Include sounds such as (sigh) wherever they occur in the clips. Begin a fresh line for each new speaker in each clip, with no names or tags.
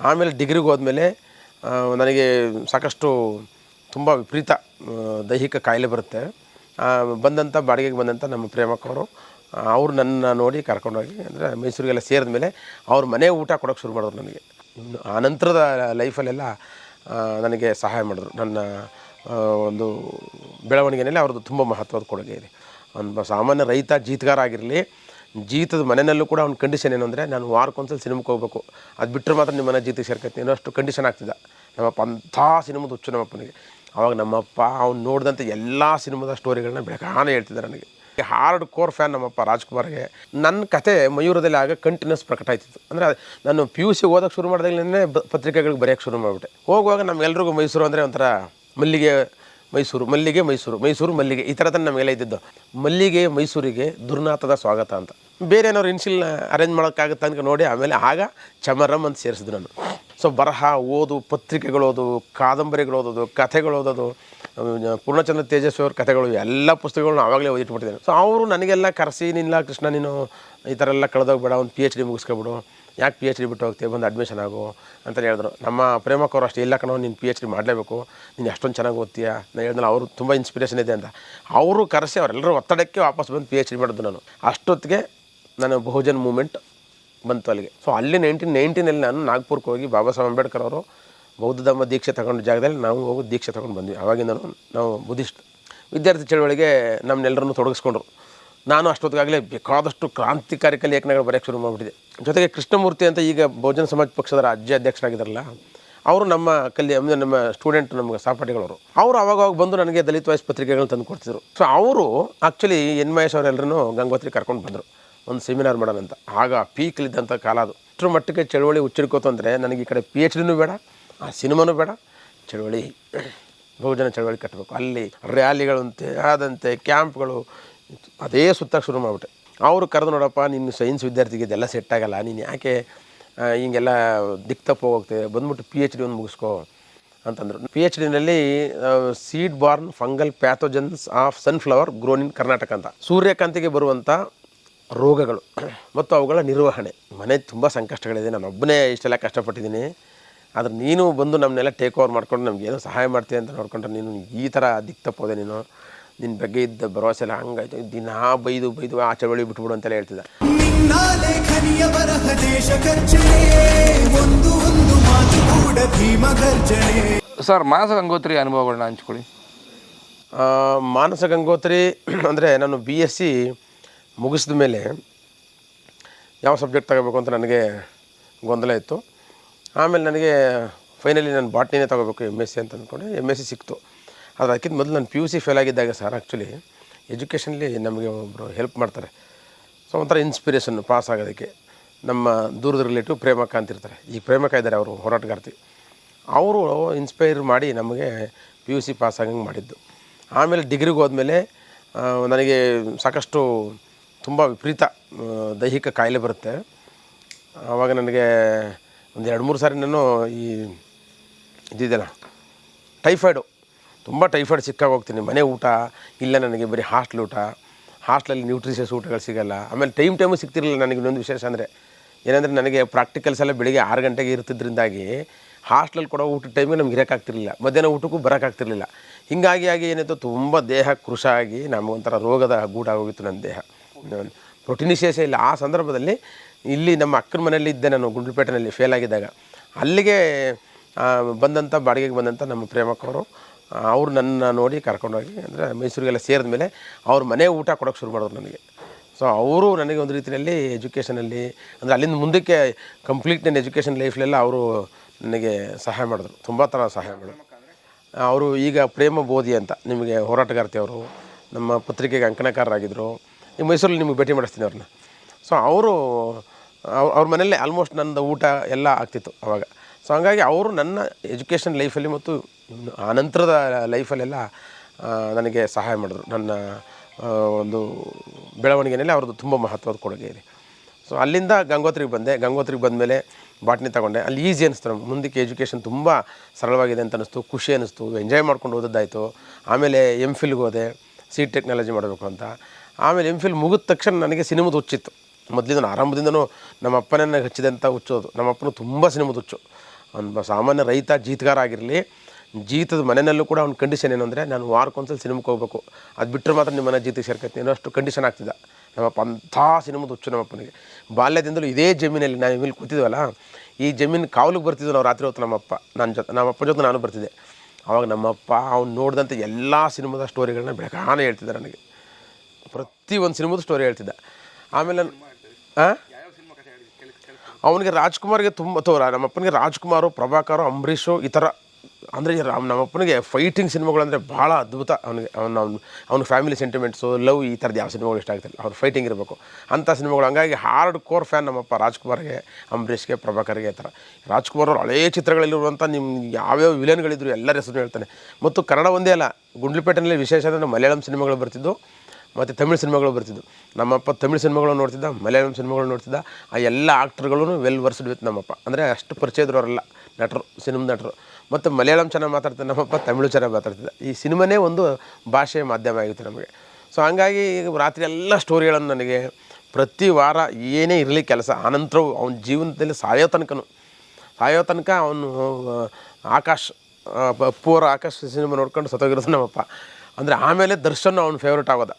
ಆಮೇಲೆ ಡಿಗ್ರಿಗೆ ಹೋದ್ಮೇಲೆ ನನಗೆ ಸಾಕಷ್ಟು ತುಂಬ ವಿಪರೀತ ದೈಹಿಕ ಕಾಯಿಲೆ ಬರುತ್ತೆ. ಬಂದಂಥ ಬಾಡಿಗೆಗೆ ಬಂದಂಥ ನಮ್ಮ ಪ್ರೇಮಕ್ಕವರು ಅವರು ನನ್ನ ನೋಡಿ ಕರ್ಕೊಂಡೋಗಿ, ಅಂದರೆ ಮೈಸೂರಿಗೆಲ್ಲ ಸೇರಿದ ಮೇಲೆ ಅವ್ರ ಮನೆ ಊಟ ಕೊಡೋಕ್ಕೆ ಶುರು ಮಾಡಿದ್ರು ನನಗೆ. ಆ ನಂತರದ ಲೈಫಲ್ಲೆಲ್ಲ ನನಗೆ ಸಹಾಯ ಮಾಡಿದ್ರು. ನನ್ನ ಒಂದು ಬೆಳವಣಿಗೆಯಲ್ಲಿ ಅವ್ರದ್ದು ತುಂಬ ಮಹತ್ವದ ಕೊಡುಗೆ ಇದೆ. ಒಂದು ಸಾಮಾನ್ಯ ರೈತ, ಜೀತಗಾರ ಆಗಿರಲಿ ಜೀತದ ಮನೆಯಲ್ಲೂ ಕೂಡ ಅವ್ನ ಕಂಡೀಷನ್ ಏನು ಅಂದರೆ ನಾನು ವಾರಕ್ಕೊಂದ್ಸಲ ಸಿನಿಮಾಕ್ಕೆ ಹೋಗ್ಬೇಕು. ಅದು ಬಿಟ್ಟರೆ ಮಾತ್ರ ನಿಮ್ಮ ಮನೆ ಜೀತಕ್ಕೆ ಏನೋ ಅನ್ನೋ ಅಷ್ಟು ಕಂಡೀಷನ್ ಆಗ್ತಿದ್ದ ನಮ್ಮಪ್ಪ ಅಂಥ ಸಿನಿಮಾದ ಹುಚ್ಚು ನಮ್ಮಪ್ಪನಿಗೆ. ಅವಾಗ ನಮ್ಮಪ್ಪ ಅವ್ನು ನೋಡಿದಂಥ ಎಲ್ಲ ಸಿನಿಮಾದ ಸ್ಟೋರಿಗಳನ್ನ ಬೆಳಗಾನೆ ಹೇಳ್ತಿದ್ದ ನನಗೆ. ಹಾರ್ಡ್ ಕೋರ್ ಫ್ಯಾನ್ ನಮ್ಮಪ್ಪ ರಾಜ್ಕುಮಾರ್ಗೆ. ನನ್ನ ಕತೆ ಮಯೂರದಲ್ಲಿ ಆಗ ಕಂಟಿನ್ಯೂಸ್ ಪ್ರಕಟ ಆಯ್ತಿತ್ತು. ಅಂದರೆ ನಾನು ಪಿ ಯು ಸಿ ಓದೋಕ್ಕೆ ಶುರು ಮಾಡಿದಾಗಲೇ ಪತ್ರಿಕೆಗಳಿಗೆ ಬರೆಯೋಕ್ಕೆ ಶುರು ಮಾಡಿಬಿಟ್ಟೆ. ಹೋಗುವಾಗ ನಮಗೆಲ್ಲರಿಗೂ ಮೈಸೂರು ಅಂದರೆ ಒಂಥರ ಮಲ್ಲಿಗೆ ಮೈಸೂರು ಮಲ್ಲಿಗೆ ಮೈಸೂರು ಮೈಸೂರು ಮಲ್ಲಿಗೆ ಈ ಥರದನ್ನು ನಮಗೆಲ್ಲ ಇದ್ದಿದ್ದು. ಮಲ್ಲಿಗೆ ಮೈಸೂರಿಗೆ ದುರ್ನಾಥದ ಸ್ವಾಗತ ಅಂತ. ಬೇರೆ ಏನಾದ್ರು ಅರೇಂಜ್ ಮಾಡೋಕ್ಕಾಗುತ್ತೆ ಅಂತ ನೋಡಿ, ಆಮೇಲೆ ಆಗ ಚಮರಂ ಅಂತ ಸೇರಿಸಿದ್ರು ನಾನು. ಸೊ ಬರಹ ಓದು, ಪತ್ರಿಕೆಗಳು ಓದು, ಕಾದಂಬರಿಗಳು ಓದೋದು, ಕಥೆಗಳು ಓದೋದು, ಪೂರ್ಣಚಂದ್ರ ತೇಜಸ್ವಿ ಅವ್ರ ಕಥೆಗಳು, ಎಲ್ಲ ಪುಸ್ತಕಗಳನ್ನ ಆವಾಗಲೇ ಓದಿಟ್ಬಿಟ್ಟಿದ್ದೇನೆ. ಸೊ ಅವರು ನನಗೆಲ್ಲ ಕರೆಸಿ ನಿಲ್ಲ ಕೃಷ್ಣ, ನೀನು ಈ ಥರ ಎಲ್ಲ ಕಳೆದೋಗ್ಬೇಡ, ಒಂದು ಪಿ ಎಚ್ ಡಿ ಮುಗಿಸ್ಕೊಬಿಡು. ಯಾಕೆ ಪಿ ಎಚ್ ಡಿ ಬಿಟ್ಟು ಹೋಗ್ತೀವಿ ಬಂದು ಅಡ್ಮಿಷನ್ ಆಗು ಅಂತ ಹೇಳಿದ್ರು. ನಮ್ಮ ಪ್ರೇಮಕ್ಕವ್ರು ಅಷ್ಟೇ, ಇಲ್ಲ ಕಣೋ, ನೀನು ಪಿ ಎಚ್ ಡಿ ಮಾಡಲೇಬೇಕು. ನೀನು ಅಷ್ಟೊಂದು ಚೆನ್ನಾಗಿ ಓದ್ತೀಯ? ನಾನು ಹೇಳಿದ್ನಲ್ಲ ಅವರು ತುಂಬ ಇನ್ಸ್ಪಿರೇಷನ್ ಇದೆ ಅಂತ. ಅವರು ಕರೆಸಿ, ಅವರೆಲ್ಲರೂ ಒತ್ತಡಕ್ಕೆ ವಾಪಸ್ ಬಂದು ಪಿ ಎಚ್ ಡಿ ಮಾಡಿದ್ದು ನಾನು. ಅಷ್ಟೊತ್ತಿಗೆ ನಾನು ಬಹುಜನ್ ಮೂಮೆಂಟ್ ಬಂತು ಅಲ್ಲಿಗೆ. ಸೊ ಅಲ್ಲಿ ನೈನ್ಟೀನ್ ನೈನ್ಟೀನಲ್ಲಿ ನಾನು ನಾಗ್ಪುರಕ್ಕೆ ಹೋಗಿ ಬಾಬಾ ಸಾಹೇಬ್ ಅಂಬೇಡ್ಕರ್ ಅವರು ಬೌದ್ಧ ಧರ್ಮ ದೀಕ್ಷೆ ತಗೊಂಡು ಜಾಗದಲ್ಲಿ ನಾವು ಹೋಗಿ ದೀಕ್ಷೆ ತಗೊಂಡು ಬಂದ್ವಿ. ಅವಾಗಿಂದನೂ ನಾವು ಬುದ್ಧಿಸ್ಟ್, ವಿದ್ಯಾರ್ಥಿ ಚಳವಳಿಗೆ ನಮ್ಮನ್ನೆಲ್ಲರನ್ನು ತೊಡಗಿಸ್ಕೊಂಡ್ರು. ನಾನು ಅಷ್ಟೊತ್ತಿಗಾಗಲೇ ಬೇಕಾದಷ್ಟು ಕ್ರಾಂತಿಕಾರಿಕ ಲೇಖನಗಳು ಬರೆಯೋಕ್ಕೆ ಶುರು ಮಾಡಿಬಿಟ್ಟಿದೆ. ಜೊತೆಗೆ ಕೃಷ್ಣಮೂರ್ತಿ ಅಂತ ಈಗ ಬಹುಜನ ಸಮಾಜ ಪಕ್ಷದ ರಾಜ್ಯ ಅಧ್ಯಕ್ಷರಾಗಿದ್ದಾರಲ್ಲ, ಅವರು ನಮ್ಮ ಕಲ್ಲಿ ಅಂದರೆ ನಮ್ಮ ಸ್ಟೂಡೆಂಟ್, ನಮಗೆ ಸಹಪಾಠಿಗಳವರು. ಅವರು ಅವಾಗವಾಗ ಅವಾಗ ಬಂದು ನನಗೆ ದಲಿತ ವಾಯ್ಸ್ ಪತ್ರಿಕೆಗಳನ್ನ ತಂದು ಕೊಡ್ತಿದ್ರು. ಸೊ ಅವರು ಆ್ಯಕ್ಚುಲಿ ಎನ್ ಮಹೇಶ್ ಅವರೆಲ್ಲರೂ ಗಂಗೋತ್ರಿ ಕರ್ಕೊಂಡು ಬಂದರು. ಒಂದು ಸೆಮಿನಾರ್ ಮಾಡೋಣ ಅಂತ. ಆಗ ಪೀಕ್ಲಿದ್ದಂಥ ಕಾಲ ಅದು. ಇಷ್ಟರ ಮಟ್ಟಿಗೆ ಚಳುವಳಿ ಹುಚ್ಚಿಡ್ಕೋತು ಅಂದರೆ ನನಗೆ ಈ ಕಡೆ ಪಿ ಎಚ್ ಡಿನೂ ಬೇಡ, ಆ ಸಿನಿಮಾನೂ ಬೇಡ. ಚಳುವಳಿ, ಬಹುಜನ ಚಳುವಳಿ ಕಟ್ಟಬೇಕು. ಅಲ್ಲಿ ರ್ಯಾಲಿಗಳಂತೆ ಆದಂತೆ ಕ್ಯಾಂಪ್ಗಳು ಅದೇ ಸುತ್ತಕ್ಕೆ ಶುರು ಮಾಡಿಬಿಟ್ಟೆ. ಅವರು ಕರೆದು ನೋಡಪ್ಪ ನಿನ್ನ ಸೈನ್ಸ್ ವಿದ್ಯಾರ್ಥಿಗೆ ಇದೆಲ್ಲ ಸೆಟ್ ಆಗಲ್ಲ, ನೀನು ಯಾಕೆ ಹೀಗೆಲ್ಲ ಹಿಂಗೆಲ್ಲ ದಿಕ್ ತಪ್ಪು ಹೋಗ್ತೇವೆ ಬಂದ್ಬಿಟ್ಟು ಪಿ ಎಚ್ ಡಿ ಒಂದು ಮುಗಿಸ್ಕೋ ಅಂತಂದರು. P H ಡಿನಲ್ಲಿ seed borne fungal pathogens of sunflower grown in Karnataka ಅಂತ. ಸೂರ್ಯಕಾಂತಿಗೆ ಬರುವಂಥ ರೋಗಗಳು. ಮತ್ತು ಅವುಗಳ ನಿರ್ವಹಣೆ. ಮನೆ ತುಂಬ ಸಂಕಷ್ಟಗಳಿದೆ. ನಾನು ಒಬ್ಬನೇ ಇಷ್ಟೆಲ್ಲ ಕಷ್ಟಪಟ್ಟಿದ್ದೀನಿ. ಆದ್ರೆ ನೀನು ಬಂದು ನಮ್ಮನ್ನೆಲ್ಲ ಟೇಕ್ ಓವರ್ ಮಾಡ್ಕೊಂಡು ನಮ್ಗೆ ಏನೋ ಸಹಾಯ ಮಾಡ್ತೀಯ ಅಂತ ನೋಡ್ಕೊಂಡ್ರೆ ನೀನು ಈ ಥರ ದಿಕ್ಕ ತಪ್ಪೋದೆ ನೀನು. ನಿನ್ನ ಬಗ್ಗೆ ಇದ್ದ ಭರವಸೆ ಎಲ್ಲ ಹಂಗಾಯ್ತು. ದಿನಾ ಬೈದು ಬೈದು ಆ ಚಳವಳಿ ಬಿಟ್ಬಿಡು ಅಂತೆಲ್ಲ ಹೇಳ್ತಿದ್ದ.
ನಿನ್ನ ಲೇಖನಿಯ ಬರಹ ದೇಶ ಒಂದು ಒಂದು ಮಾತು ಕೂಡ ಭೀಮ
ಸರ್ ಮಾನಸ ಗಂಗೋತ್ರಿ ಅನುಭವಗಳನ್ನ ಹಂಚ್ಕೊಳ್ಳಿ.
ಆ, ಮಾನಸ ಗಂಗೋತ್ರಿ ಅಂದರೆ ನಾನು ಬಿ ಎಸ್ ಸಿ ಮುಗಿಸಿದ ಮೇಲೆ ಯಾವ ಸಬ್ಜೆಕ್ಟ್ ತಗೋಬೇಕು ಅಂತ ನನಗೆ ಗೊಂದಲ ಇತ್ತು. ಆಮೇಲೆ ನನಗೆ ಫೈನಲಿ ನಾನು ಬಾಟ್ನಿನೇ ತಗೋಬೇಕು ಎಂ ಎಸ್ ಸಿ ಅಂತ ಅಂದ್ಕೊಂಡು ಎಂ ಎಸ್ ಸಿ ಸಿಕ್ತು. ಆದರೆ ಅದಕ್ಕಿಂತ ಮೊದಲು ನಾನು ಪಿ ಯು ಸಿ ಫೇಲ್ ಆಗಿದ್ದಾಗ ಸರ್ ಆ್ಯಕ್ಚುಲಿ ಎಜುಕೇಷನ್ಲಿ ನಮಗೆ ಒಬ್ಬರು ಹೆಲ್ಪ್ ಮಾಡ್ತಾರೆ. ಸೊ ಒಂಥರ ಇನ್ಸ್ಪಿರೇಷನ್ ಪಾಸ್ ಆಗೋದಕ್ಕೆ ನಮ್ಮ ದೂರದ ರಿಲೇಟಿವ್ ಪ್ರೇಮಕ್ಕ ಅಂತಿರ್ತಾರೆ. ಈ ಪ್ರೇಮಕ್ಕ ಇದ್ದಾರೆ ಅವರು, ಹೋರಾಟಗಾರ್ತಿ. ಅವರು ಇನ್ಸ್ಪೈರ್ ಮಾಡಿ ನಮಗೆ ಪಿ ಯು ಸಿ ಪಾಸ್ ಆಗಂಗೆ ಮಾಡಿದ್ದು. ಆಮೇಲೆ ಡಿಗ್ರಿಗೆ ಹೋದ್ಮೇಲೆ ನನಗೆ ಸಾಕಷ್ಟು ತುಂಬ ವಿಪರೀತ ದೈಹಿಕ ಕಾಯಿಲೆ ಬರುತ್ತೆ. ಆವಾಗ ನನಗೆ ಒಂದು ಎರಡು ಮೂರು ಸಾರಿ ನಾನು ಈ ಇದಿದೆಯಲ್ಲ, ಟೈಫಾಯ್ಡು, ತುಂಬ ಟೈಫಾಯ್ಡ್ ಸಿಕ್ಕಾಗ ಹೋಗ್ತೀನಿ. ಮನೆ ಊಟ, ಇಲ್ಲ ನನಗೆ ಬರೀ ಹಾಸ್ಟ್ಲ್ ಊಟ ಹಾಸ್ಟ್ಲಲ್ಲಿ ನ್ಯೂಟ್ರಿಷಿಯಸ್ ಊಟಗಳು ಸಿಗೋಲ್ಲ. ಆಮೇಲೆ ಟೈಮ್ ಟೈಮು ಸಿಗ್ತಿರಲಿಲ್ಲ ನನಗೆ ಇನ್ನೊಂದು ವಿಶೇಷ ಅಂದರೆ. ಏನಂದರೆ ನನಗೆ ಪ್ರಾಕ್ಟಿಕಲ್ಸ್ ಎಲ್ಲ ಬೆಳಿಗ್ಗೆ ಆರು ಗಂಟೆಗೆ ಇರ್ತಿದ್ರಿಂದಾಗಿ ಹಾಸ್ಟ್ಲಲ್ಲಿ ಕೊಡೋ ಊಟದ ಟೈಮಿಗೆ ನಮ್ಗೆ ಇರೋಕ್ಕಾಗ್ತಿರಲಿಲ್ಲ ಮಧ್ಯಾಹ್ನ ಊಟಕ್ಕೂ ಬರೋಕ್ಕಾಗ್ತಿರಲಿಲ್ಲ ಹೀಗಾಗಿ ಆಗಿ ಏನಿತ್ತು, ತುಂಬ ದೇಹ ಕೃಷಾಗಿ, ನಮಗೊಂಥರ ರೋಗದ ಗೂಡಾಗೋಗಿತ್ತು ನನ್ನ ದೇಹ. ಪ್ರೋಟೀನಿಶೇಷ ಇಲ್ಲ. ಆ ಸಂದರ್ಭದಲ್ಲಿ ಇಲ್ಲಿ ನಮ್ಮ ಅಕ್ಕನ ಮನೆಯಲ್ಲಿ ಇದ್ದೆ ನಾನು, ಗುಂಡ್ಲುಪೇಟೆನಲ್ಲಿ ಫೇಲ್ ಆಗಿದ್ದಾಗ. ಅಲ್ಲಿಗೆ ಬಂದಂಥ ಬಾಡಿಗೆಗೆ ಬಂದಂಥ ನಮ್ಮ ಪ್ರೇಮಕ್ಕವರು ಅವರು ನನ್ನ ನೋಡಿ ಕರ್ಕೊಂಡೋಗಿ, ಅಂದರೆ ಮೈಸೂರಿಗೆಲ್ಲ ಸೇರಿದ ಮೇಲೆ ಅವ್ರ ಮನೆ ಊಟ ಕೊಡೋಕ್ಕೆ ಶುರು ಮಾಡಿದ್ರು ನನಗೆ. ಸೊ ಅವರು ನನಗೆ ಒಂದು ರೀತಿಯಲ್ಲಿ ಎಜುಕೇಷನಲ್ಲಿ ಅಂದರೆ ಅಲ್ಲಿಂದ ಮುಂದಕ್ಕೆ ಕಂಪ್ಲೀಟ್ ನನ್ನ ಎಜುಕೇಷನ್ ಲೈಫ್ಲೆಲ್ಲ ಅವರು ನನಗೆ ಸಹಾಯ ಮಾಡಿದ್ರು. ತುಂಬ ಥರ ಸಹಾಯ ಮಾಡಿದ್ರು. ಅವರು ಈಗ ಪ್ರೇಮ ಬೋಧಿ ಅಂತ, ನಿಮಗೆ ಹೋರಾಟಗಾರ್ತಿ ಅವರು, ನಮ್ಮ ಪತ್ರಿಕೆಗೆ ಅಂಕಣಕಾರರಾಗಿದ್ದರು ಈ ಮೈಸೂರಲ್ಲಿ ನಿಮಗೆ ಭೇಟಿ ಮಾಡಿಸ್ತೀನಿ ಅವ್ರನ್ನ. ಸೊ ಅವರು ಅವ್ರ ಮನೆಯಲ್ಲೇ ಆಲ್ಮೋಸ್ಟ್ ನನ್ನದು ಊಟ ಎಲ್ಲ ಆಗ್ತಿತ್ತು ಅವಾಗ. ಸೊ ಹಂಗಾಗಿ ಅವರು ನನ್ನ ಎಜುಕೇಷನ್ ಲೈಫಲ್ಲಿ ಮತ್ತು ಆ ನಂತರದ ಲೈಫಲ್ಲೆಲ್ಲ ನನಗೆ ಸಹಾಯ ಮಾಡಿದ್ರು. ನನ್ನ ಒಂದು ಬೆಳವಣಿಗೆಯಲ್ಲಿ ಅವ್ರದ್ದು ತುಂಬ ಮಹತ್ವದ ಕೊಡುಗೆ ಇದೆ. ಸೊ ಅಲ್ಲಿಂದ ಗಂಗೋತ್ರಿಗೆ ಬಂದೆ. ಗಂಗೋತ್ರಿಗೆ ಬಂದಮೇಲೆ ಬಾಟ್ನಿ ತಗೊಂಡೆ. ಅಲ್ಲಿ ಈಸಿ ಅನಿಸ್ತು ಮುಂದಕ್ಕೆ ಎಜುಕೇಷನ್ ತುಂಬ ಸರಳವಾಗಿದೆ ಅಂತ ಅನ್ನಿಸ್ತು ಖುಷಿ ಅನ್ನಿಸ್ತು ಎಂಜಾಯ್ ಮಾಡ್ಕೊಂಡು ಓದೋದಾಯಿತು ಆಮೇಲೆ ಎಂ ಫಿಲ್ಗೆ ಹೋದೆ. ಸೀಟ್ ಟೆಕ್ನಾಲಜಿ ಮಾಡಬೇಕು ಅಂತ. ಆಮೇಲೆ ಎಂ ಫಿಲ್ ಮುಗಿದ ತಕ್ಷಣ ನನಗೆ ಸಿನಿಮಾದ ಹುಚ್ಚಿತ್ತು. ಮೊದಲಿಂದ ಆರಂಭದಿಂದನೂ ನಮ್ಮ ಅಪ್ಪನೇ ನನಗೆ ಹಚ್ಚಿದಂಥ ಹುಚ್ಚೋದು. ನಮ್ಮ ಅಪ್ಪನು ತುಂಬ ಸಿನಿಮಾದ ಹುಚ್ಚು. ಅವ್ನು ಸಾಮಾನ್ಯ ರೈತ, ಜೀತಗಾರ ಆಗಿರಲಿ, ಜೀತದ ಮನೆಯಲ್ಲೂ ಕೂಡ ಅವ್ನ ಕಂಡೀಷನ್ ಏನು ಅಂದರೆ ನಾನು ವಾರಕ್ಕೊಂದ್ಸಲ ಸಿನಿಮಾಕ್ಕೆ ಹೋಗ್ಬೇಕು. ಅದು ಬಿಟ್ಟರೆ ಮಾತ್ರ ನಿಮ್ಮ ಮನೆ ಜೀತಿಗೆ ಸೇರ್ಕೈತೆ ಅನ್ನೋ ಅಷ್ಟು ಕಂಡೀಷನ್ ಆಗ್ತಿದ್ದ. ನಮ್ಮಪ್ಪ ಅಂಥ ಸಿನಿಮಾದ ಹುಚ್ಚು ನಮ್ಮಪ್ಪನಿಗೆ ಬಾಲ್ಯದಿಂದಲೂ ಇದೇ ಜಮೀನಲ್ಲಿ ನಾವು ಇಲ್ಲಿ ಕೂತಿದ್ವಲ್ಲ, ಈ ಜಮೀನು ಕಾವಲಿಗೆ ಬರ್ತಿದ್ವು ನಾವು ರಾತ್ರಿ ಹೊತ್ತು ನಮ್ಮಪ್ಪ ನನ್ನ ಜೊತೆ ನಮ್ಮಪ್ಪ ಜೊತೆ ನಾನು ಬರ್ತಿದ್ದೆ. ಆವಾಗ ನಮ್ಮಪ್ಪ ಅವ್ನು ನೋಡಿದಂಥ ಎಲ್ಲ ಸಿನಿಮಾದ ಸ್ಟೋರಿಗಳನ್ನ ಬೆಳಗಾನೆ ಹೇಳ್ತಿದ್ದ ನನಗೆ. ಪ್ರತಿ ಒಂದು ಸಿನಿಮಾದ ಸ್ಟೋರಿ ಹೇಳ್ತಿದ್ದ. ಆಮೇಲೆ ಅವನಿಗೆ ರಾಜ್ಕುಮಾರ್ಗೆ ತುಂಬ ತೋರ ನಮ್ಮಪ್ಪನಿಗೆ ರಾಜ್ಕುಮಾರು, ಪ್ರಭಾಕರು, ಅಂಬರೀಷು ಈ ಥರ ಅಂದರೆ ರಾಮ್ ನಮ್ಮಪ್ಪನಿಗೆ ಫೈಟಿಂಗ್ ಸಿನಿಮಾಗಳು ಅಂದರೆ ಭಾಳ ಅದ್ಭುತ. ಅವನಿಗೆ, ಅವ್ನು ಅವ್ನು, ಅವ್ನ ಫ್ಯಾಮಿಲಿ ಸೆಂಟಿಮೆಂಟ್ಸು ಲವ್ ಈ ಥರದ್ದು ಯಾವ ಸಿನಿಮಾಗಳು ಇಷ್ಟ ಆಗ್ತಿಲ್ಲ. ಅವ್ರು ಫೈಟಿಂಗ್ ಇರಬೇಕು. ಅಂಥ ಸಿನಿಮಾಗಳು ಹಂಗಾಗಿ ಹಾರ್ಡ್ ಕೋರ್ ಫ್ಯಾನ್ ನಮ್ಮಪ್ಪ ರಾಜ್ಕುಮಾರ್ಗೆ, ಅಂಬರೀಷ್ಗೆ, ಪ್ರಭಾಕರ್ಗೆ ಈ ಥರ ರಾಜ್ಕುಮಾರ್ ಅವರು ಹಳೇ ಚಿತ್ರಗಳಲ್ಲಿರುವಂಥ ನಿಮ್ಮ ಯಾವ್ಯಾವ ವಿಲನ್ಗಳಿದ್ರು ಎಲ್ಲರ ಹೆಸರು ಹೇಳ್ತಾನೆ. ಮತ್ತು ಕನ್ನಡ ಒಂದೇ ಅಲ್ಲ, ಗುಂಡ್ಲುಪೇಟೆನಲ್ಲಿ ವಿಶೇಷ ಅಂದರೆ ಮಲಯಾಳಂ ಸಿನಿಮಾಗಳು ಬರ್ತಿದ್ದು ಮತ್ತು ತಮಿಳು ಸಿನಿಮಾಗಳು ಬರ್ತಿದ್ದು ನಮ್ಮಪ್ಪ ತಮಿಳು ಸಿನಿಮಾಗಳು ನೋಡ್ತಿದ್ದ, ಮಲಯಾಳಂ ಸಿನಿಮಾಗಳು ನೋಡ್ತಿದ್ದ, ಆ ಎಲ್ಲ ಆಕ್ಟರ್ಗಳು ವೆಲ್ ವರ್ಸ್ಡ್ ವಿತ್ ನಮ್ಮಪ್ಪ. ಅಂದರೆ ಅಷ್ಟು ಪರಿಚಯದವರಲ್ಲ ನಟರು ಸಿನಿಮಾ ನಟರು. ಮತ್ತು ಮಲಯಾಳಂ ಚೆನ್ನಾಗಿ ಮಾತಾಡ್ತಿದ್ದ ನಮ್ಮಪ್ಪ ತಮಿಳು ಚೆನ್ನಾಗಿ ಮಾತಾಡ್ತಿದ್ದ ಈ ಸಿನಿಮಾನೇ ಒಂದು ಭಾಷೆಯ ಮಾಧ್ಯಮ ಆಗಿತ್ತು ನಮಗೆ. ಸೊ ಹಂಗಾಗಿ ರಾತ್ರಿ ಎಲ್ಲ ಸ್ಟೋರಿಗಳನ್ನು ನನಗೆ ಪ್ರತಿ ವಾರ ಏನೇ ಇರಲಿ ಕೆಲಸ, ಆನಂತರವು ಅವನ ಜೀವನದಲ್ಲಿ ಸಾಯೋ ತನಕನೂ. ಸಾಯೋ ತನಕ ಅವನು ಆಕಾಶ್ ಪೂರ ಆಕಾಶ್ ಸಿನಿಮಾ ನೋಡ್ಕೊಂಡು ಸತ್ತೋಗಿರೋದು ನಮ್ಮಪ್ಪ. ಅಂದರೆ ಆಮೇಲೆ ದರ್ಶನ್ ಅವ್ನ ಫೇವ್ರೇಟ್ ಆಗೋದ.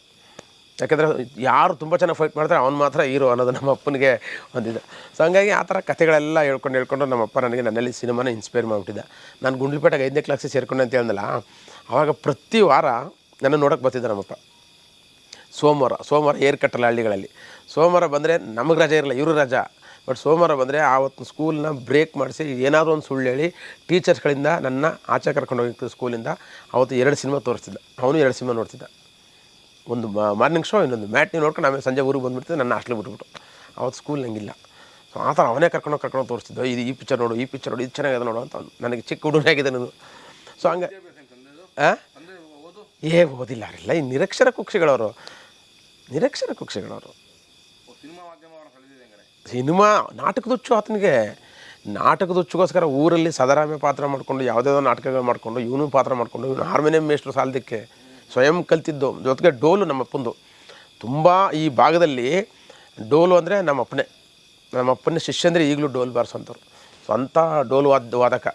ಯಾಕೆಂದರೆ ಯಾರು ತುಂಬ ಚೆನ್ನಾಗಿ ಫೈಟ್ ಮಾಡ್ತಾರೆ, ಅವ್ನು ಮಾತ್ರ ಹೀರೋ ಅನ್ನೋದು ನಮ್ಮ ಅಪ್ಪನಿಗೆ ಒಂದಿದೆ. ಸೊ ಹಂಗಾಗಿ ಆ ಥರ ಕಥೆಗಳೆಲ್ಲ ಹೇಳ್ಕೊಂಡು ಹೇಳ್ಕೊಂಡು ನಮ್ಮ ಅಪ್ಪ ನನಗೆ ನನ್ನಲ್ಲಿ ಸಿನಿಮಾನ ಇನ್ಸ್ಪೈರ್ ಮಾಡಿಬಿಟ್ಟಿದ್ದ. ನಾನು ಗುಂಡ್ಲುಪೇಟೆಗೆ ಐದನೇ ಕ್ಲಾಸಿಗೆ ಸೇರ್ಕೊಂಡೆ ಅಂತ ಹೇಳಿದ್ನಲ್ಲ ಆವಾಗ ಪ್ರತಿ ವಾರ ನನ್ನ ನೋಡೋಕೆ ಬರ್ತಿದ್ದ ನಮ್ಮಪ್ಪ ಸೋಮವಾರ ಸೋಮವಾರ ಏರ್ ಕಟ್ಟಲ್ಲ ಹಳ್ಳಿಗಳಲ್ಲಿ. ಸೋಮವಾರ ಬಂದರೆ ನಮಗೆ ರಜೆ ಇರಲ್ಲ, ಇವರು ರಜಾ. ಬಟ್ ಸೋಮವಾರ ಬಂದರೆ ಆವತ್ತು ಸ್ಕೂಲ್ನ ಬ್ರೇಕ್ ಮಾಡಿಸಿ ಏನಾದರೂ ಒಂದು ಸುಳ್ಳು ಹೇಳಿ ಟೀಚರ್ಸ್ಗಳಿಂದ ನನ್ನ ಆಚೆ ಕರ್ಕೊಂಡು ಹೋಗಿತ್ತು ಸ್ಕೂಲಿಂದ ಆವತ್ತು ಎರಡು ಸಿನಿಮಾ ತೋರಿಸ್ತಿದ್ದ. ಅವನು ಎರಡು ಸಿನಿಮಾ ನೋಡ್ತಿದ್ದ. ಒಂದು ಮಾರ್ನಿಂಗ್ ಶೋ ಇನ್ನೊಂದು ಮ್ಯಾಟ್ನಿ ನೋಡ್ಕೊಂಡು ಆಮೇಲೆ ಸಂಜೆ ಊರಿಗೆ ಬಂದುಬಿಡ್ತೀವಿ ನನ್ನ ಹಾಸ್ಟ್ಲಿಗೆ ಬಿಟ್ಬಿಟ್ಟು. ಅವತ್ತು ಸ್ಕೂಲ್ ಹಂಗಿಲ್ಲ ಸೊ ಆ ಥರ ಅವನೇ ಕರ್ಕೊಂಡು ಕರ್ಕೊಂಡು ತೋರಿಸ್ತಿದ್ದೆ ಇದು ಈ ಪಿಕ್ಚರ್ ನೋಡು, ಈ ಪಿಕ್ಚರ್ ನೋಡು, ಇದು ಚೆನ್ನಾಗಿದೆ ನೋಡು ಅಂತ ನನಗೆ ಚಿಕ್ಕ ಹುಡುಗನಾಗಿದೆ ನಾನು. ಸೊ ಹಂಗೆ? ಏ, ಓದಿಲ್ಲ ಇಲ್ಲ ಈ ನಿರಕ್ಷರ ಕುಕ್ಷಿಗಳವರು. ನಿರಕ್ಷರ ಕುಕ್ಷಿಗಳವರು. ಸಿನಿಮಾ, ನಾಟಕದ ಹುಚ್ಚು ಆತನಿಗೆ. ನಾಟಕದ ಹುಚ್ಚುಗೋಸ್ಕರ ಊರಲ್ಲಿ ಸದರಾಮೆ ಪಾತ್ರ ಮಾಡಿಕೊಂಡು ಯಾವುದೇ ನಾಟಕಗಳು ಮಾಡಿಕೊಂಡು, ಇವನು ಪಾತ್ರ ಮಾಡಿಕೊಂಡು, ಇವನು ಹಾರ್ಮೋನಿಯಂ ಮೇಷ್ಟ್ರು ಸಾಲದಕ್ಕೆ ಸ್ವಯಂ ಕಲ್ತಿದ್ದು. ಜೊತೆಗೆ ಡೋಲು ನಮ್ಮಪ್ಪಂದು. ತುಂಬ ಈ ಭಾಗದಲ್ಲಿ ಡೋಲು ಅಂದರೆ ನಮ್ಮಪ್ಪನೇ. ನಮ್ಮಪ್ಪನ ಶಿಷ್ಯಂದ್ರೆ ಈಗಲೂ ಡೋಲು ಬಾರಿಸೋಂಥವ್ರು ಸ್ವಂತ ಡೋಲು ವಾದ, ವಾದಕ.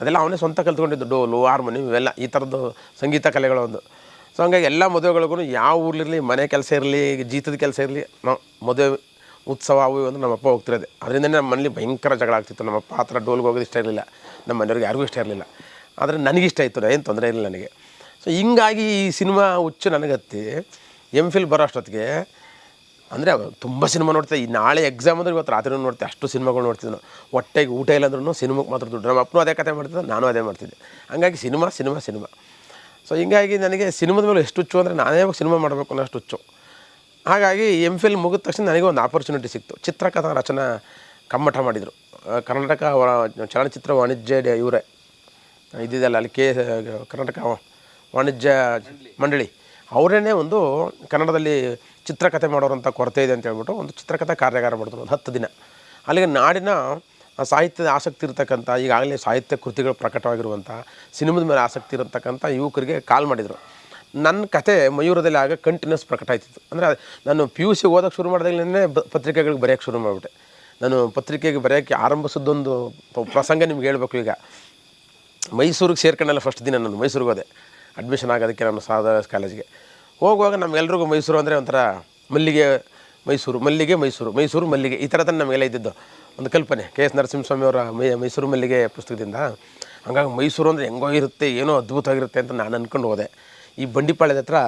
ಅದೆಲ್ಲ ಅವನೇ ಸ್ವಂತ ಕಲ್ತ್ಕೊಂಡಿದ್ದು. ಡೋಲು ಹಾರ್ಮೋನಿಯಂ ಇವೆಲ್ಲ ಈ ಥರದ್ದು ಸಂಗೀತ ಕಲೆಗಳ ಒಂದು. ಸೊ ಹಂಗಾಗಿ ಎಲ್ಲ ಮದುವೆಗಳಿಗೂ ಯಾವ ಊರ್ಲಿರಲಿ, ಮನೆ ಕೆಲಸ ಇರಲಿ, ಜೀತದ ಕೆಲಸ ಇರಲಿ ನಾವು ಮದುವೆ ಉತ್ಸವ ಅವು ಅಂದರೆ ಅಂದ್ರೆ ನಮ್ಮಪ್ಪ ಹೋಗ್ತಿರೋದೆ. ಅದರಿಂದನೇ ನಮ್ಮ ಮನೇಲಿ ಭಯಂಕರ ಜಗಳ ಆಗ್ತಿತ್ತು. ನಮ್ಮಪ್ಪ ಆ ಥರ ಡೋಲ್ಗೆ ಹೋಗೋದು ಇಷ್ಟ ಇರಲಿಲ್ಲ. ನಮ್ಮ ಮನೆಯವ್ರಿಗೆ ಯಾರಿಗೂ ಇಷ್ಟ ಇರಲಿಲ್ಲ. ಆದರೆ ನನಗಿಷ್ಟ ಇತ್ತು ಏನು ತೊಂದರೆ ಇರಲಿಲ್ಲ ನನಗೆ. ಸೊ ಹಿಂಗಾಗಿ ಈ ಸಿನಿಮಾ ಹುಚ್ಚು ನನಗತ್ತಿ. ಎಂ ಫಿಲ್ ಬರೋ ಅಷ್ಟೊತ್ತಿಗೆ. ಅಂದರೆ, ತುಂಬ ಸಿನಿಮಾ ನೋಡ್ತಾ, ಈ ನಾಳೆ ಎಕ್ಸಾಮ್ ಅಂದ್ರೆ ಇವತ್ತು ರಾತ್ರಿ ನೋಡ್ತೆ, ಅಷ್ಟು ಸಿನಿಮಾಗಳು ನೋಡ್ತಿದ್ದೆ ಹೊಟ್ಟೆಗೆ ಊಟ ಇಲ್ಲ ಅಂದ್ರೂ ಸಿನಿಮಾಗೆ ಮಾತ್ರ ದುಡ್ಡು. ನಮ್ಮ ಅಪ್ಪನೂ ಅದೇ ಕತೆ ಮಾಡ್ತಿದ್ದೆ, ನಾನು ಅದೇ ಮಾಡ್ತಿದ್ದೆ. ಹಂಗಾಗಿ ಸಿನಿಮಾ ಸಿನಿಮಾ ಸಿನಿಮಾ. ಸೊ ಹಿಂಗಾಗಿ ನನಗೆ ಸಿನಿಮಾದ ಮೇಲೆ ಎಷ್ಟು ಹುಚ್ಚು ಅಂದರೆ ನಾನೇ ಸಿನಿಮಾ ಮಾಡಬೇಕು ಅನ್ನೋ ಅಷ್ಟು ಹುಚ್ಚು. ಹಾಗಾಗಿ ಎಂ ಫಿಲ್ ಮುಗಿದ ತಕ್ಷಣ ನನಗೆ ಒಂದು ಆಪರ್ಚುನಿಟಿ ಸಿಕ್ತು. ಚಿತ್ರಕಥಾ ರಚನಾ ಕಮ್ಮಟ ಮಾಡಿದರು. ಕರ್ನಾಟಕ ಚಲನಚಿತ್ರ ವಾಣಿಜ್ಯ ಇವರೇ. ಇದ್ದಿದ್ದಲ್ಲ ಅಲ್ಲಿ ಕೆ, ಕರ್ನಾಟಕ ವಾಣಿಜ್ಯ ಮಂಡಳಿ. ಅವರೇ ಒಂದು ಕನ್ನಡದಲ್ಲಿ ಚಿತ್ರಕಥೆ ಮಾಡೋರಂಥ ಕೊರತೆ ಇದೆ ಅಂತ ಹೇಳ್ಬಿಟ್ಟು ಒಂದು ಚಿತ್ರಕಥಾ ಕಾರ್ಯಾಗಾರ ಮಾಡಿದ್ರು ಒಂದು ಹತ್ತು ದಿನ. ಅಲ್ಲಿಗೆ ನಾಡಿನ ಸಾಹಿತ್ಯದ ಆಸಕ್ತಿ ಇರತಕ್ಕಂಥ, ಈಗಾಗಲೇ ಸಾಹಿತ್ಯ ಕೃತಿಗಳು ಪ್ರಕಟವಾಗಿರುವಂಥ, ಸಿನಿಮಾದ ಮೇಲೆ ಆಸಕ್ತಿ ಇರತಕ್ಕಂಥ ಯುವಕರಿಗೆ ಕಾಲ್ ಮಾಡಿದರು. ನನ್ನ ಕತೆ ಮಯೂರದಲ್ಲಿ ಆಗ ಕಂಟಿನ್ಯೂಸ್ ಪ್ರಕಟ ಆಯ್ತಿತ್ತು. ಅಂದರೆ ನಾನು ಪಿ ಯು ಸಿ ಓದೋಕ್ಕೆ ಶುರು ಮಾಡಿದಾಗಲೇ ಪತ್ರಿಕೆಗಳಿಗೆ ಬರೆಯೋಕ್ಕೆ ಶುರು ಮಾಡಿಬಿಟ್ಟೆ. ನಾನು ಪತ್ರಿಕೆಗೆ ಬರೆಯೋಕ್ಕೆ ಆರಂಭಿಸಿದ್ದೊಂದು ಪ್ರಸಂಗ ನಿಮ್ಗೆ ಹೇಳ್ಬೇಕು ಈಗ. ಮೈಸೂರಿಗೆ ಸೇರ್ಕೊಂಡಲ್ಲ ಫಸ್ಟ್ ದಿನ ನಾನು ಮೈಸೂರಿಗೆ ಹೋದೆ. ಅಡ್ಮಿಷನ್ ಆಗೋದಕ್ಕೆ ನಮ್ಮ ಸಾಧಾರಣ ಕಾಲೇಜಿಗೆ ಹೋಗುವಾಗ ನಮಗೆಲ್ರಿಗೂ ಮೈಸೂರು ಅಂದರೆ ಒಂಥರ ಮಲ್ಲಿಗೆ ಮೈಸೂರು ಮಲ್ಲಿಗೆ ಮೈಸೂರು ಮೈಸೂರು ಮಲ್ಲಿಗೆ ಈ ಥರದ ನಮಗೆಲ್ಲ ಇದ್ದಿದ್ದು. ಒಂದು ಕಲ್ಪನೆ, ಕೆ ಎಸ್ ನರಸಿಂಹಸ್ವಾಮಿ ಅವರ ಮೈ, ಮೈಸೂರು ಮಲ್ಲಿಗೆ ಪುಸ್ತಕದಿಂದ. ಹಂಗಾಗಿ ಮೈಸೂರು ಅಂದರೆ ಹೆಂಗೋ ಇರುತ್ತೆ, ಏನೋ ಅದ್ಭುತವಾಗಿರುತ್ತೆ ಅಂತ ನಾನು ಅಂದ್ಕೊಂಡು ಹೋದೆ. ಈ ಬಂಡಿಪಾಳ್ಯದ ಹತ್ರ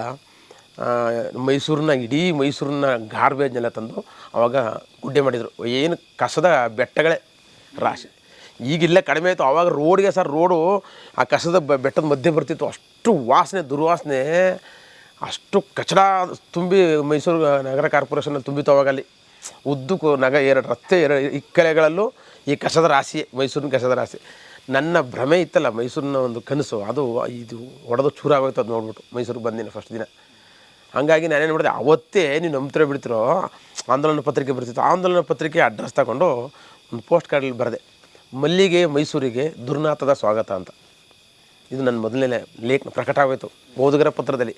ಮೈಸೂರನ್ನ, ಇಡೀ ಮೈಸೂರನ್ನ ಗಾರ್ಬೇಜ್ನೆಲ್ಲ ತಂದು ಆವಾಗ ಗುಡ್ಡೆ ಮಾಡಿದರು. ಏನು ಕಸದ ಬೆಟ್ಟಗಳೇ, ರಾಶಿ. ಈಗಿಲ್ಲ, ಕಡಿಮೆ ಆಯಿತು. ಆವಾಗ ರೋಡ್ಗೆ ಸರ್ ರೋಡು ಆ ಕಸದ ಬೆಟ್ಟದ ಮಧ್ಯೆ ಬರ್ತಿತ್ತು ಅಷ್ಟು. ವಾಸನೆ, ದುರ್ವಾಸನೆ, ಅಷ್ಟು ಕಚಡ ತುಂಬಿ ಮೈಸೂರು ನಗರ ಕಾರ್ಪೊರೇಷನಲ್ಲಿ ತುಂಬಿತವಾಗಲ್ಲಿ. ಉದ್ದಕ್ಕೂ ನಗ ಎರಡು ರಸ್ತೆ ಎರಡು ಇಕ್ಕಲೆಗಳಲ್ಲೂ ಈ ಕಸದ ರಾಶಿ, ಮೈಸೂರಿನ ಕಸದ ರಾಶಿ. ನನ್ನ ಭ್ರಮೆ ಇತ್ತಲ್ಲ ಮೈಸೂರಿನ ಒಂದು ಕನಸು. ಅದು, ಇದು ಒಡೆದು ಚೂರಾಗೋಯ್ತು ಅದು ನೋಡ್ಬಿಟ್ಟು ಮೈಸೂರಿಗೆ ಬಂದಿನ ಫಸ್ಟ್ ದಿನ. ಹಾಗಾಗಿ ನಾನೇನು ಮಾಡಿದೆ, ಅವತ್ತೇ ನೀವು ನಂಬ್ತಿರೋ ಬಿಡ್ತಿರೋ ಆಂದೋಲನ ಪತ್ರಿಕೆ ಬರ್ತಿತ್ತು. ಆಂದೋಲನ ಪತ್ರಿಕೆ ಅಡ್ರೆಸ್ ತಗೊಂಡು ಒಂದು ಪೋಸ್ಟ್ ಕಾರ್ಡಲ್ಲಿ ಬರೆದೆ. ಮಲ್ಲಿಗೆ ಮೈಸೂರಿಗೆ ದುರ್ನಾಥದ ಸ್ವಾಗತ ಅಂತ. ಇದು ನನ್ನ ಮೊದಲನೇ ಲೇಖನ ಪ್ರಕಟ ಆಗೋಯ್ತು ಓದುಗರ ಪತ್ರದಲ್ಲಿ.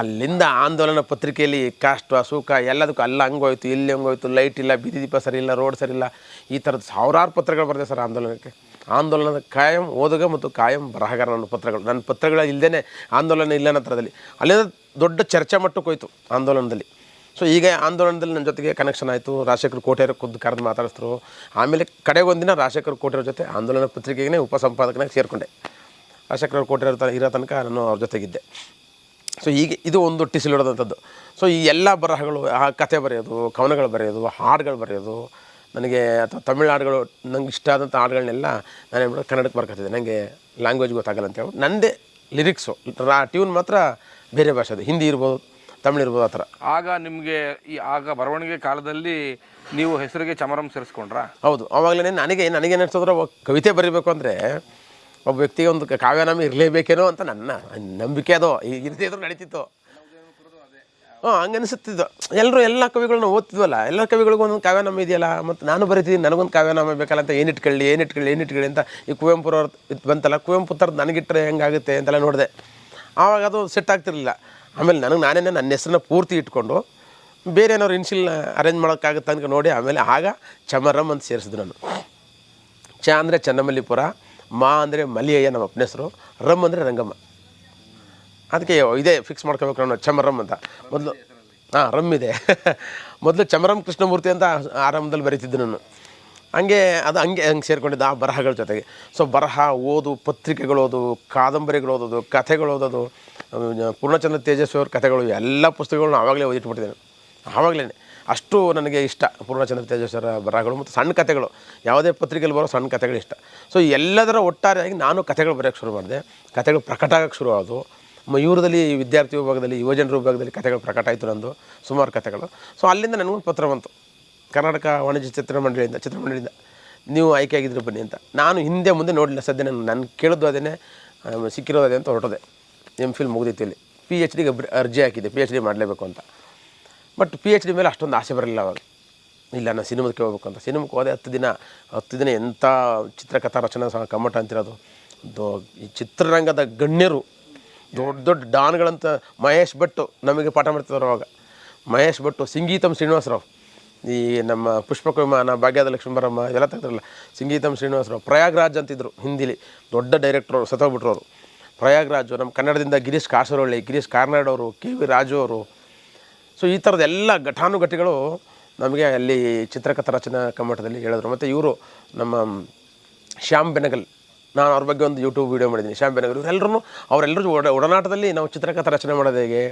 ಅಲ್ಲಿಂದ ಆಂದೋಲನ ಪತ್ರಿಕೆಯಲ್ಲಿ ಕಾಸ್ಟ್ ಸುಖ ಎಲ್ಲದಕ್ಕೂ ಅಲ್ಲ, ಹಂಗೋಯ್ತು, ಇಲ್ಲಿ ಹಂಗೋಯ್ತು ಲೈಟ್ ಇಲ್ಲ, ಬೀದಿ ದೀಪ ಸರಿ ಇಲ್ಲ ರೋಡ್ ಸರಿ ಇಲ್ಲ ಈ ಥರದ್ದು ಸಾವಿರಾರು ಪತ್ರಗಳು ಬರ್ತದೆ ಸರ್ ಆಂದೋಲನಕ್ಕೆ. ಆಂದೋಲನದ ಕಾಯಂ ಓದುಗ ಮತ್ತು ಕಾಯಂ ಬರಹಗಾರ ನನ್ನ ಪತ್ರಗಳು. ನನ್ನ ಪತ್ರಗಳ ಇಲ್ಲದೇ ಆಂದೋಲನ ಇಲ್ಲ ನಂತರದಲ್ಲಿ ಅಲ್ಲಿಂದ ದೊಡ್ಡ ಚರ್ಚೆ ಮಟ್ಟಕ್ಕೆ ಹೋಯ್ತು ಆಂದೋಲನದಲ್ಲಿ. ಸೊ ಈಗ ಆಂದೋಲನದಲ್ಲಿ ನನ್ನ ಜೊತೆಗೆ ಕನೆಕ್ಷನ್ ಆಯಿತು. ರಾಜಶೇಖರ್ ಕೋಟೆಯವ್ರ ಖುದ್ದು ಕರೆದು ಮಾತಾಡಿಸ್ರು ಆಮೇಲೆ ಕಡೆಗೊಂದಿನ ರಾಜಶೇಖರ್ ಕೋಟೆಯವ್ರ ಜೊತೆ ಆಂದೋಲನ ಪತ್ರಿಕೆಗೆ ಉಪಸಂಪಾದಕನಾಗಿ ಸೇರಿಕೊಂಡೆ. ರಾಜಶೇಖರ್ ಕೋಟೆ ಇರ್ತಾರೆ ಇರೋ ತನಕ ನಾನು ಅವ್ರ ಜೊತೆಗಿದ್ದೆ. ಸೊ ಹೀಗೆ ಇದು ಒಂದು ಟಿಸಿಲಿಡೋದಂಥದ್ದು. ಸೊ ಈ ಎಲ್ಲ ಬರಹಗಳು ಆ ಕತೆ ಬರೆಯೋದು ಕವನಗಳು ಬರೆಯೋದು ಹಾಡುಗಳು ಬರೆಯೋದು ನನಗೆ ಅಥವಾ ತಮಿಳು ಹಾಡುಗಳು ನಂಗೆ ಇಷ್ಟ ಆದಂಥ ಹಾಡುಗಳನ್ನೆಲ್ಲ ನಾನು ಏನು ಮಾಡೋದು ಕನ್ನಡಕ್ಕೆ ಬರ್ಕೊತಿದ್ದೆ. ನನಗೆ ಲ್ಯಾಂಗ್ವೇಜ್ ಗೊತ್ತಾಗಲ್ಲ ಅಂತ ಹೇಳ್ಬಿಟ್ಟು. ನನ್ನದೇ ಲಿರಿಕ್ಸು ರಾ ಟ್ಯೂನ್ ಮಾತ್ರ ಬೇರೆ ಭಾಷೆದು. ಹಿಂದಿ ಇರ್ಬೋದು ತಮಿಳು ಇರ್ಬೋದು ಆ ಥರ.
ಆಗ ನಿಮಗೆ ಈ ಆಗ ಬರವಣಿಗೆ ಕಾಲದಲ್ಲಿ ನೀವು ಹೆಸರಿಗೆ ಚಮರಂ ಸೇರಿಸ್ಕೊಂಡ್ರಾ?
ಹೌದು. ಆವಾಗಲೇ ನನಗೆ ನನಗೇನು ಅನ್ಸಿದ್ರೆ ಒಬ್ಬ ಕವಿತೆ ಬರೀಬೇಕು ಅಂದರೆ ಒಬ್ಬ ವ್ಯಕ್ತಿಗೆ ಒಂದು ಕಾವ್ಯನಾಮ ಇರಲೇಬೇಕೇನೋ ಅಂತ ನನ್ನ ನಂಬಿಕೆ ಅದು. ಈ- ಇದ್ರೂ ನಡೀತಿತ್ತು. ಹಾಂ ಹಂಗೆ ಅನಿಸುತ್ತಿದ್ದು ಎಲ್ಲರೂ ಎಲ್ಲ ಕವಿಗಳನ್ನ ಓದ್ತಿದ್ವಲ್ಲ, ಎಲ್ಲ ಕವಿಗಳಿಗೂ ಒಂದೊಂದು ಕಾವ್ಯನಾಮ ಇದೆಯಲ್ಲ, ಮತ್ತು ನಾನು ಬರೀತೀನಿ ನನಗೊಂದು ಕಾವ್ಯನಾಮ ಬೇಕಲ್ಲ ಅಂತ ಏನು ಇಟ್ಕೊಳ್ಳಿ ಏನು ಇಟ್ಕೊಳ್ಳಿ ಏನು ಇಟ್ಕೊಳ್ಳಿ ಅಂತ ಈ ಕುವೆಂಪುರವ್ರ ಇದು ಬಂತಲ್ಲ ಕುವೆಂಪು ಥರದ್ದು ನನಗಿಟ್ಟರೆ ಹೆಂಗಾಗುತ್ತೆ ಅಂತೆಲ್ಲ ನೋಡಿದೆ. ಆವಾಗ ಅದು ಸೆಟ್ ಆಗ್ತಿರಲಿಲ್ಲ. ಆಮೇಲೆ ನನಗೆ ನಾನೇ ನನ್ನ ಹೆಸರನ್ನ ಪೂರ್ತಿ ಇಟ್ಕೊಂಡು ಬೇರೆ ಏನಾದ್ರು ಇನ್ಶಿಲ್ ಅರೇಂಜ್ ಮಾಡೋಕ್ಕಾಗುತ್ತೆ ಅಂತ ನೋಡಿ, ಆಮೇಲೆ ಆಗ ಚಮರಮ್ ಅಂತ ಸೇರಿಸಿದ್ರು ನಾನು. ಚ ಅಂದರೆ ಚನ್ನಮಲ್ಲಿಪುರ ಮಾ ಅಂದರೆ ಮಲಿಯಯ್ಯ ನಮ್ಮ ಅಪ್ಪನ ಹೆಸರು ರಮ್ ಅಂದರೆ ರಂಗಮ್ಮ. ಅದಕ್ಕೆ ಇದೇ ಫಿಕ್ಸ್ ಮಾಡ್ಕೋಬೇಕು ನಾನು, ಚಮರಮ್ ಅಂತ. ಮೊದಲು ಹಾಂ, ರಮ್ ಇದೆ. (laughs) ಮೊದಲು ಚಮರಮ್ ಕೃಷ್ಣಮೂರ್ತಿ ಅಂತ ಆರಂಭದಲ್ಲಿ ಬರೀತಿದ್ದೆ ನಾನು. ಹಂಗೆ ಅದು ಹಂಗೆ ಹಂಗೆ ಸೇರಿಕೊಂಡಿದ್ದು ಆ ಬರಹಗಳ ಜೊತೆಗೆ. ಸೊ ಬರಹ ಓದು, ಪತ್ರಿಕೆಗಳು ಓದು, ಕಾದಂಬರಿಗಳು ಓದೋದು, ಕಥೆಗಳು ಓದೋದು ಪೂರ್ಣಚಂದ್ರ ತೇಜಸ್ವಿ ಅವ್ರ ಕಥೆಗಳು, ಎಲ್ಲ ಪುಸ್ತಕಗಳನ್ನ ಆವಾಗಲೇ ಓದಿಟ್ಬಿಟ್ಟಿದ್ದೇನೆ ಆವಾಗಲೇ ಅಷ್ಟು ನನಗೆ ಇಷ್ಟ. ಪೂರ್ಣಚಂದ್ರ ತೇಜಸ್ವರ ಬರಹಗಳು ಮತ್ತು ಸಣ್ಣ ಕಥೆಗಳು. ಯಾವುದೇ ಪತ್ರಿಕೆಯಲ್ಲಿ ಬರೋ ಸಣ್ಣ ಕಥೆಗಳು ಇಷ್ಟ. ಸೊ ಎಲ್ಲದರ ಒಟ್ಟಾರೆಯಾಗಿ ನಾನು ಕಥೆಗಳು ಬರೆಯೋಕ್ಕೆ ಶುರು ಮಾಡಿದೆ. ಕಥೆಗಳು ಪ್ರಕಟ ಆಗೋಕ್ಕೆ ಶುರು ಆದವು. ಮಯೂರದಲ್ಲಿ ವಿದ್ಯಾರ್ಥಿ ವಿಭಾಗದಲ್ಲಿ, ಯುವಜನರ ವಿಭಾಗದಲ್ಲಿ ಕಥೆಗಳು ಪ್ರಕಟ ಆಯಿತು ನಂದು. ಸುಮಾರು ಕಥೆಗಳು. ಸೊ ಅಲ್ಲಿಂದ ನನಗೊಂದು ಪತ್ರ ಬಂತು. ಕರ್ನಾಟಕ ವಾಣಿಜ್ಯ ಚಿತ್ರಮಂಡಳಿಯಿಂದ ಚಿತ್ರಮಂಡಳಿಯಿಂದ ನೀವು ಆಯ್ಕೆ ಆಗಿದ್ದರು ಬನ್ನಿ ಅಂತ. ನಾನು ಹಿಂದೆ ಮುಂದೆ ನೋಡಲಿಲ್ಲ. ಸದ್ಯ ನಾನು ನಾನು ಕೇಳಿದ್ದು ಅದೇ ಸಿಕ್ಕಿರೋದು ಅದೇ ಅಂತ ಹೊರಟದೆ. ಎಂ ಫಿಲ್ ಮುಗಿದಿತ್ತು ಇಲ್ಲಿ. ಪಿ ಎಚ್ ಡಿಗೆ ಅರ್ಜಿ ಹಾಕಿದ್ದೆ. ಪಿ ಎಚ್ ಡಿ ಮಾಡಲೇಬೇಕು ಅಂತ. ಬಟ್ ಪಿ ಎಚ್ ಡಿ ಮೇಲೆ ಅಷ್ಟೊಂದು ಆಸೆ ಬರಲಿಲ್ಲ ಅವಾಗ. ಇಲ್ಲ, ನಾನು ಸಿನಿಮಾಕ್ಕೆ ಹೋಗ್ಬೇಕು ಅಂತ. ಸಿನಿಮಾಕ್ಕೆ ಹೋದೆ ಹತ್ತು ದಿನ. ಹತ್ತು ದಿನ ಎಂಥ ಚಿತ್ರಕಥಾ ರಚನಾ ಸಹ ಕಮ್ಮಟ ಅಂತಿರೋದು. ದೊ- ಈ ಚಿತ್ರರಂಗದ ಗಣ್ಯರು, ದೊಡ್ಡ ದೊಡ್ಡ ಡಾನ್ಗಳಂತ ಮಹೇಶ್ ಭಟ್ಟು ನಮಗೆ ಪಾಠ ಮಾಡ್ತಿದ್ರು ಅವಾಗ. ಮಹೇಶ್ ಭಟ್ಟು ಸಂಗೀತಂ ಶ್ರೀನಿವಾಸರಾವ್. ಈ ನಮ್ಮ ಪುಷ್ಪಕ ವಿಮಾನ ಭಾಗ್ಯದ ಲಕ್ಷ್ಮೀಬರಮ್ಮ ಇದೆಲ್ಲ ತೆಗೆದ್ರಲ್ಲ ಸಂಗೀತಂ ಶ್ರೀನಿವಾಸರಾವ್, ಪ್ರಯಾಗ್ರಾಜ್ ಅಂತಿದ್ರು ಹಿಂದಿಲಿ. ದೊಡ್ಡ ಡೈರೆಕ್ಟ್ರು ಸತ್ತೋಗ್ಬಿಟ್ರು ಅವರು. ಪ್ರಯಾಗ್ರಾಜು, ನಮ್ಮ ಕನ್ನಡದಿಂದ ಗಿರೀಶ್ ಕಾಸರಹಳ್ಳಿ ಗಿರೀಶ್ ಕಾರ್ನಾಡ್ ಅವರು, ಕೆ ವಿ ರಾಜು ಅವರು ಸೊ ಈ ಥರದ ಎಲ್ಲ ಘಟಾನುಘಟಿಗಳು ನಮಗೆ ಅಲ್ಲಿ ಚಿತ್ರಕಥ ರಚನಾ ಕಮ್ಮಟದಲ್ಲಿ ಹೇಳಿದ್ರು. ಮತ್ತು ಇವರು ನಮ್ಮ ಶ್ಯಾಮ್ ಬೆನಗಲ್, ನಾನು ಅವ್ರ ಬಗ್ಗೆ ಒಂದು ಯೂಟ್ಯೂಬ್ ವೀಡಿಯೋ ಮಾಡಿದ್ದೀನಿ. ಶ್ಯಾಮ್ ಬೆನಗಲ್ ಇವರೆಲ್ಲರೂ ಅವರೆಲ್ಲರೂ ಒಡ, ಒಡನಾಟದಲ್ಲಿ ನಾವು ಚಿತ್ರಕಥಾ ರಚನೆ ಮಾಡೋದು ಹೇಗೆ,